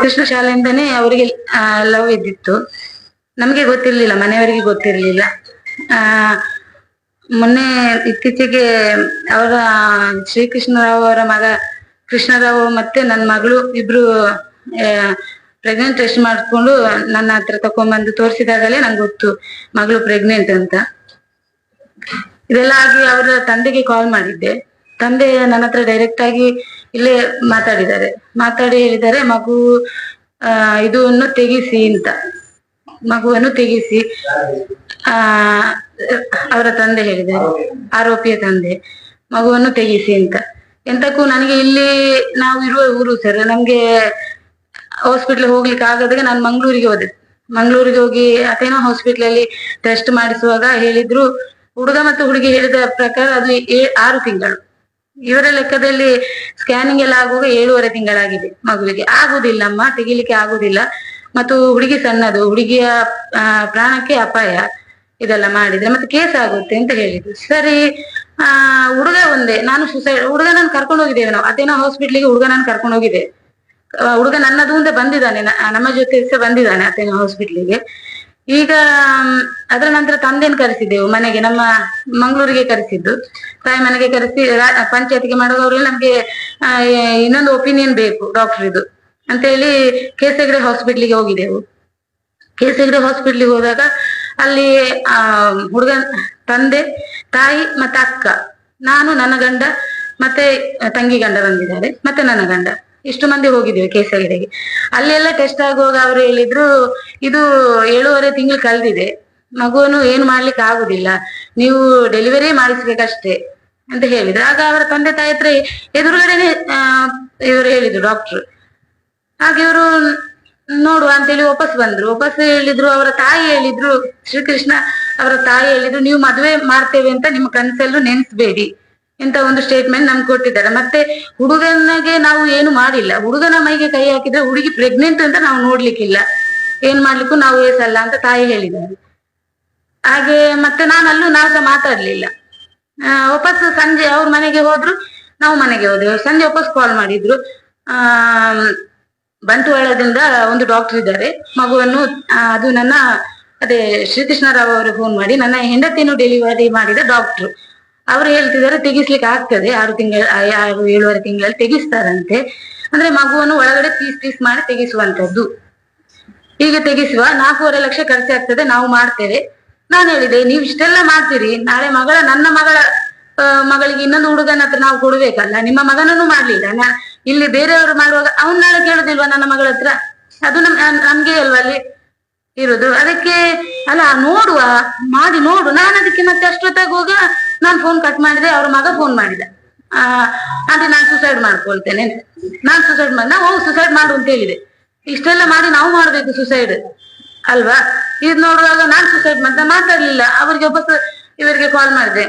ಕೃಷ್ಣ ಶಾಲೆಯಿಂದನೇ ಅವರಿಗೆ ಲವ್ ಇದ್ದಿತ್ತು. ನಮಗೆ ಗೊತ್ತಿರ್ಲಿಲ್ಲ, ಮನೆಯವರಿಗೆ ಗೊತ್ತಿರ್ಲಿಲ್ಲ. ಆ, ಮೊನ್ನೆ ಇತ್ತೀಚೆಗೆ ಅವರ, ಶ್ರೀಕೃಷ್ಣರಾವ್ ಅವರ ಮಗ, ಕೃಷ್ಣರಾವ್ ಮತ್ತೆ ನನ್ನ ಮಗಳು ಇಬ್ರು ಪ್ರೆಗ್ನೆಂಟ್ ಟೆಸ್ಟ್ ಮಾಡಿಕೊಂಡು ನನ್ನ ಹತ್ರ ತಕೊಂಡ್ಬಂದು ತೋರಿಸಿದಾಗಲೇ ನಂಗೆ ಗೊತ್ತು, ಮಗಳು ಪ್ರೆಗ್ನೆಂಟ್ ಅಂತ. ಇದೆಲ್ಲ ಆಗಿ ಅವರ ತಂದೆಗೆ ಕಾಲ್ ಮಾಡಿದ್ದೆ. ತಂದೆ ನನ್ನ ಹತ್ರ ಡೈರೆಕ್ಟ್ ಆಗಿ ಇಲ್ಲೇ ಮಾತಾಡಿದ್ದಾರೆ. ಮಾತಾಡಿ ಹೇಳಿದ್ದಾರೆ, ಮಗು ಇದನ್ನು ತೆಗಿಸಿ ಅಂತ. ಮಗುವನ್ನು ತೆಗಿಸಿ, ಆ, ಅವರ ತಂದೆ ಹೇಳಿದ್ದಾರೆ. ಆರೋಪಿಯ ತಂದೆ, ಮಗುವನ್ನು ತೆಗಿಸಿ ಅಂತ. ಎಂತಕ್ಕೂ ನನಗೆ ಇಲ್ಲಿ ನಾವು ಇರುವ ಊರು ಸರ್ ನಮ್ಗೆ ಹಾಸ್ಪಿಟ್ಲ್ ಹೋಗ್ಲಿಕ್ಕೆ ಆಗದಾಗ ನಾನು ಮಂಗಳೂರಿಗೆ ಹೋದೆ. ಮಂಗಳೂರಿಗೆ ಹೋಗಿ ಅಥೇನೋ ಹಾಸ್ಪಿಟ್ಲ್ ಅಲ್ಲಿ ಟೆಸ್ಟ್ ಮಾಡಿಸುವಾಗ ಹೇಳಿದ್ರು, ಹುಡುಗ ಮತ್ತು ಹುಡುಗಿ ಹೇಳಿದ ಪ್ರಕಾರ ಅದು ಆರು ತಿಂಗಳು. ಇವರ ಲೆಕ್ಕದಲ್ಲಿ ಸ್ಕ್ಯಾನಿಂಗ್ ಎಲ್ಲ ಆಗುವಾಗ ಏಳುವರೆ ತಿಂಗಳಾಗಿದೆ ಮಗುವಿಗೆ. ಆಗುದಿಲ್ಲಮ್ಮ ತೆಗಿಲಿಕ್ಕೆ ಆಗುದಿಲ್ಲ. ಮತ್ತು ಹುಡುಗಿ ಸಣ್ಣದು, ಹುಡುಗಿಯ ಪ್ರಾಣಕ್ಕೆ ಅಪಾಯ ಇದೆಲ್ಲ ಮಾಡಿದ್ರೆ ಮತ್ತೆ ಕೇಸ್ ಆಗುತ್ತೆ ಅಂತ ಹೇಳಿದ್ರು. ಸರಿ, ಆ, ಹುಡುಗ ಒಂದೇ, ನಾನು ಸುಸೈಡ್ ನಾನು ಕರ್ಕೊಂಡು ಹೋಗಿದ್ದೇವೆ ನಾವು. ಅದೇನೋ ಹಾಸ್ಪಿಟ್ಲಿಗೆ ಹುಡುಗ ನಾನು ಕರ್ಕೊಂಡು ಹೋಗಿದ್ದೆ. ಹುಡುಗ ನನ್ನದು ಮುಂದೆ ಬಂದಿದ್ದಾನೆ ನಮ್ಮ ಜೊತೆ ಸಹ ಬಂದಿದ್ದಾನೆ ಅತೇನೋ ಹಾಸ್ಪಿಟ್ಲಿಗೆ ಈಗ ಅದರ ನಂತರ ತಂದೆಯನ್ನು ಕರೆಸಿದ್ದೆವು ಮನೆಗೆ, ನಮ್ಮ ಮಂಗಳೂರಿಗೆ ಕರೆಸಿದ್ದು. ತಾಯಿ ಮನೆಗೆ ಕರೆಸಿ ಪಂಚಾಯತಿಗೆ ಮಾಡುವಾಗ ಅವರಲ್ಲಿ ನಮ್ಗೆ ಇನ್ನೊಂದು ಒಪಿನಿಯನ್ ಬೇಕು ಡಾಕ್ಟರ್ ಇದು ಅಂತ ಹೇಳಿ ಕೇಸಗಡೆ ಹಾಸ್ಪಿಟ್ಲಿಗೆ ಹೋಗಿದ್ದೆವು. ಕೇಸಗಡೆ ಹಾಸ್ಪಿಟ್ಲಿಗೆ ಹೋದಾಗ ಅಲ್ಲಿ, ಆ, ಹುಡುಗ, ತಂದೆ, ತಾಯಿ ಮತ್ತೆ ಅಕ್ಕ. ನಾನು, ನನ್ನ ಗಂಡ ಮತ್ತೆ ತಂಗಿ ಗಂಡ ಬಂದಿದ್ದಾರೆ, ಮತ್ತೆ ನನ್ನ ಗಂಡ. ಇಷ್ಟು ಮಂದಿ ಹೋಗಿದ್ದೀವಿ ಕೇಸರಿಡೆಗೆ ಅಲ್ಲೆಲ್ಲ ಟೆಸ್ಟ್ ಆಗುವಾಗ ಅವ್ರು ಹೇಳಿದ್ರು, ಇದು ಏಳೂವರೆ ತಿಂಗಳು ಕಳೆದಿದೆ ಮಗುವನ್ನು ಏನು ಮಾಡ್ಲಿಕ್ಕೆ ಆಗುದಿಲ್ಲ. ನೀವು ಡೆಲಿವರಿ ಮಾಡಿಸ್ಬೇಕಷ್ಟೇ ಅಂತ ಹೇಳಿದ್ರು. ಆಗ ಅವರ ತಂದೆ ತಾಯಿ ಹತ್ರ ಎದುರುಗಡೆನೆ ಇವರು ಹೇಳಿದ್ರು ಡಾಕ್ಟರ್ ಹಾಗೆ ಇವರು, ನೋಡುವ ಅಂತೇಳಿ ವಾಪಸ್ ಬಂದ್ರು. ವಾಪಸ್ ಹೇಳಿದ್ರು, ಅವರ ತಾಯಿ ಹೇಳಿದ್ರು, ಶ್ರೀಕೃಷ್ಣ ಅವರ ತಾಯಿ ಹೇಳಿದ್ರು, ನೀವು ಮದುವೆ ಮಾಡ್ತೇವೆ ಅಂತ ನಿಮ್ಮ ಕನಸಲ್ಲೂ ನೆನ್ಸ್ಬೇಡಿ. ಇಂತ ಒಂದು ಸ್ಟೇಟ್ಮೆಂಟ್ ನಮ್ಗೆ ಕೊಟ್ಟಿದ್ದಾರೆ. ಮತ್ತೆ ಹುಡುಗನಿಗೆ ನಾವು ಏನು ಮಾಡಿಲ್ಲ. ಹುಡುಗನ ಮೈಗೆ ಕೈ ಹಾಕಿದ್ರೆ ಹುಡುಗಿ ಪ್ರೆಗ್ನೆಂಟ್ ಅಂತ ನಾವು ನೋಡ್ಲಿಕ್ಕಿಲ್ಲ. ಏನ್ ಮಾಡ್ಲಿಕ್ಕೂ ನಾವು ಏಸಲ್ಲ ಅಂತ ತಾಯಿ ಹೇಳಿದ್ದಾರೆ. ಹಾಗೆ ಮತ್ತೆ ನಾನಲ್ಲೂ ನಾವು ಸಹ ಮಾತಾಡ್ಲಿಲ್ಲ ವಾಪಸ್ ಸಂಜೆ ಅವ್ರ ಮನೆಗೆ ಹೋದ್ರು, ನಾವು ಮನೆಗೆ ಹೋದೆವು. ಸಂಜೆ ವಾಪಸ್ ಕಾಲ್ ಮಾಡಿದ್ರು. ಆ, ಬಂಟ್ವಾಳದಿಂದ ಒಂದು ಡಾಕ್ಟರ್ ಇದ್ದಾರೆ. ಮಗುವನ್ನು ಅದು ನನ್ನ, ಅದೇ ಶ್ರೀಕೃಷ್ಣರಾವ್ ಅವರು ಫೋನ್ ಮಾಡಿ, ನನ್ನ ಹೆಂಡತಿಯನ್ನು ಡೆಲಿವರಿ ಮಾಡಿದ ಡಾಕ್ಟರ್ ಅವರು ಹೇಳ್ತಿದ್ದಾರೆ, ತೆಗಿಸ್ಲಿಕ್ಕೆ ಆಗ್ತದೆ. ಆರು ತಿಂಗಳ ಆರು ಏಳುವರೆ ತಿಂಗಳಲ್ಲಿ ತೆಗಿಸ್ತಾರಂತೆ. ಅಂದ್ರೆ ಮಗುವನ್ನು ಒಳಗಡೆ ಪೀಸ್ ಪೀಸ್ ಮಾಡಿ ತೆಗಿಸುವಂತದ್ದು ಈಗ ತೆಗಿಸುವ, ನಾಲ್ಕೂವರೆ ಲಕ್ಷ ಖರ್ಚಾಗ್ತದೆ, ನಾವು ಮಾಡ್ತೇವೆ. ನಾನು ಹೇಳಿದೆ, ನೀವು ಇಷ್ಟೆಲ್ಲ ಮಾಡ್ತೀರಿ. ನಾಳೆ ಮಗಳ, ನನ್ನ ಮಗಳ ಮಗಳಿಗೆ ಇನ್ನೊಂದು ಹುಡುಗನ ಹತ್ರ ನಾವು ಕೊಡ್ಬೇಕಲ್ಲ, ನಿಮ್ಮ ಮಗನನ್ನು ಮಾಡ್ಲಿಲ್ಲ. ನಾ, ಇಲ್ಲಿ ಬೇರೆಯವರು ಮಾಡುವಾಗ, ಅವ್ನ ಕೇಳುದಿಲ್ವಾ ನನ್ನ ಮಗಳ ಹತ್ರ? ಅದು ನಮ್, ನಮ್ಗೆ ಅಲ್ವಾ ಅಲ್ಲಿ? ಇರುದು. ಅದಕ್ಕೆ, ಅಲ್ಲ, ನೋಡುವ, ಮಾಡಿ ನೋಡು. ನಾನು ಅದಕ್ಕೆ ಮತ್ತೆ ಹೋಗ, ನಾನು ಫೋನ್ ಕಟ್ ಮಾಡಿದೆ, ಅವ್ರ ಮಗ ಫೋನ್ ಮಾಡಿದ. ಆ ಅಂದ್ರೆ ನಾನು ಸುಸೈಡ್ ಮಾಡ್ಕೊಳ್ತೇನೆ. ನಾನ್ ಸುಸೈಡ್ ಮಾಡಿ ನಾವು ಸುಸೈಡ್ ಮಾಡು ಅಂತ ಹೇಳಿದೆ. ಇಷ್ಟೆಲ್ಲ ಮಾಡಿ ನಾವು ಮಾಡ್ಬೇಕು ಸುಸೈಡ್ ಅಲ್ವಾ? ಇದು ನೋಡುವಾಗ ನಾನ್ ಸುಸೈಡ್ ಮಾಡ್ತಾ ಮಾತಾಡ್ಲಿಲ್ಲ. ಅವರಿಗೆ ಒಬ್ಬ ಇವರಿಗೆ ಕಾಲ್ ಮಾಡಿದೆ.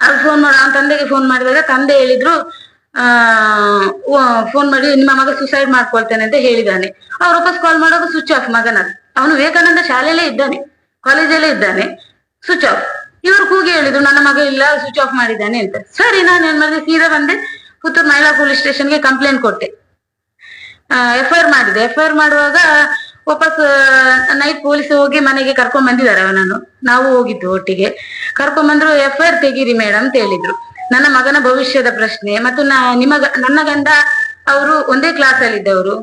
ಅವ್ರು ಫೋನ್ ಮಾಡ, ಅವನ ತಂದೆಗೆ ಫೋನ್ ಮಾಡಿದಾಗ ತಂದೆ ಹೇಳಿದ್ರು, ಆ ಫೋನ್ ಮಾಡಿ ನಿಮ್ಮ ಮಗ ಸುಸೈಡ್ ಮಾಡ್ಕೊಳ್ತೇನೆ ಅಂತ ಹೇಳಿದಾನೆ. ಅವ್ರು ವಾಪಸ್ ಕಾಲ್ ಮಾಡುವಾಗ ಸ್ವಿಚ್ ಆಫ್ ಮಗನದ್ದು ಅವನು ವಿವೇಕಾನಂದ ಶಾಲೆಯಲ್ಲೇ ಇದ್ದಾನೆ ಕಾಲೇಜಲ್ಲೇ ಇದ್ದಾನೆ. ಸ್ವಿಚ್ ಆಫ್ ಇವರು ಕೂಗಿ ಹೇಳಿದ್ರು, ನನ್ನ ಮಗ ಇಲ್ಲ ಸ್ವಿಚ್ ಆಫ್ ಮಾಡಿದ್ದಾನೆ ಅಂತ. ಸರಿ, ನಾನು ಏನ್ ಮಾಡಿದೆ? ಸೀದಾ ಬಂದೆ. ಪುತ್ತೂರು ಮಹಿಳಾ ಪೊಲೀಸ್ ಸ್ಟೇಷನ್ಗೆ ಕಂಪ್ಲೇಂಟ್ ಕೊಟ್ಟೆ. ಎಫ್ ಐ ಆರ್ ಮಾಡಿದೆ. ಎಫ್ ಐ ಆರ್ ಮಾಡುವಾಗ ವಾಪಸ್ ನೈಟ್ ಪೊಲೀಸ್ ಹೋಗಿ ಮನೆಗೆ ಕರ್ಕೊಂಡ್ ಬಂದಿದ್ದಾರೆ ಅವನನ್ನು. ನಾವು ಹೋಗಿದ್ದು ಒಟ್ಟಿಗೆ. ಕರ್ಕೊಂಡ್ ಬಂದ್ರು ಎಫ್ ಐ ಆರ್ ತೆಗೀರಿ ಮೇಡಮ್ ಅಂತ ಹೇಳಿದ್ರು. ನನ್ನ ಮಗನ ಭವಿಷ್ಯದ ಪ್ರಶ್ನೆ. ಮತ್ತು ನಿಮ್ಮ ನನ್ನ ಗಂಡ, ಅವರು ಒಂದೇ ಕ್ಲಾಸ್ ಅಲ್ಲಿ ಇದ್ದವರು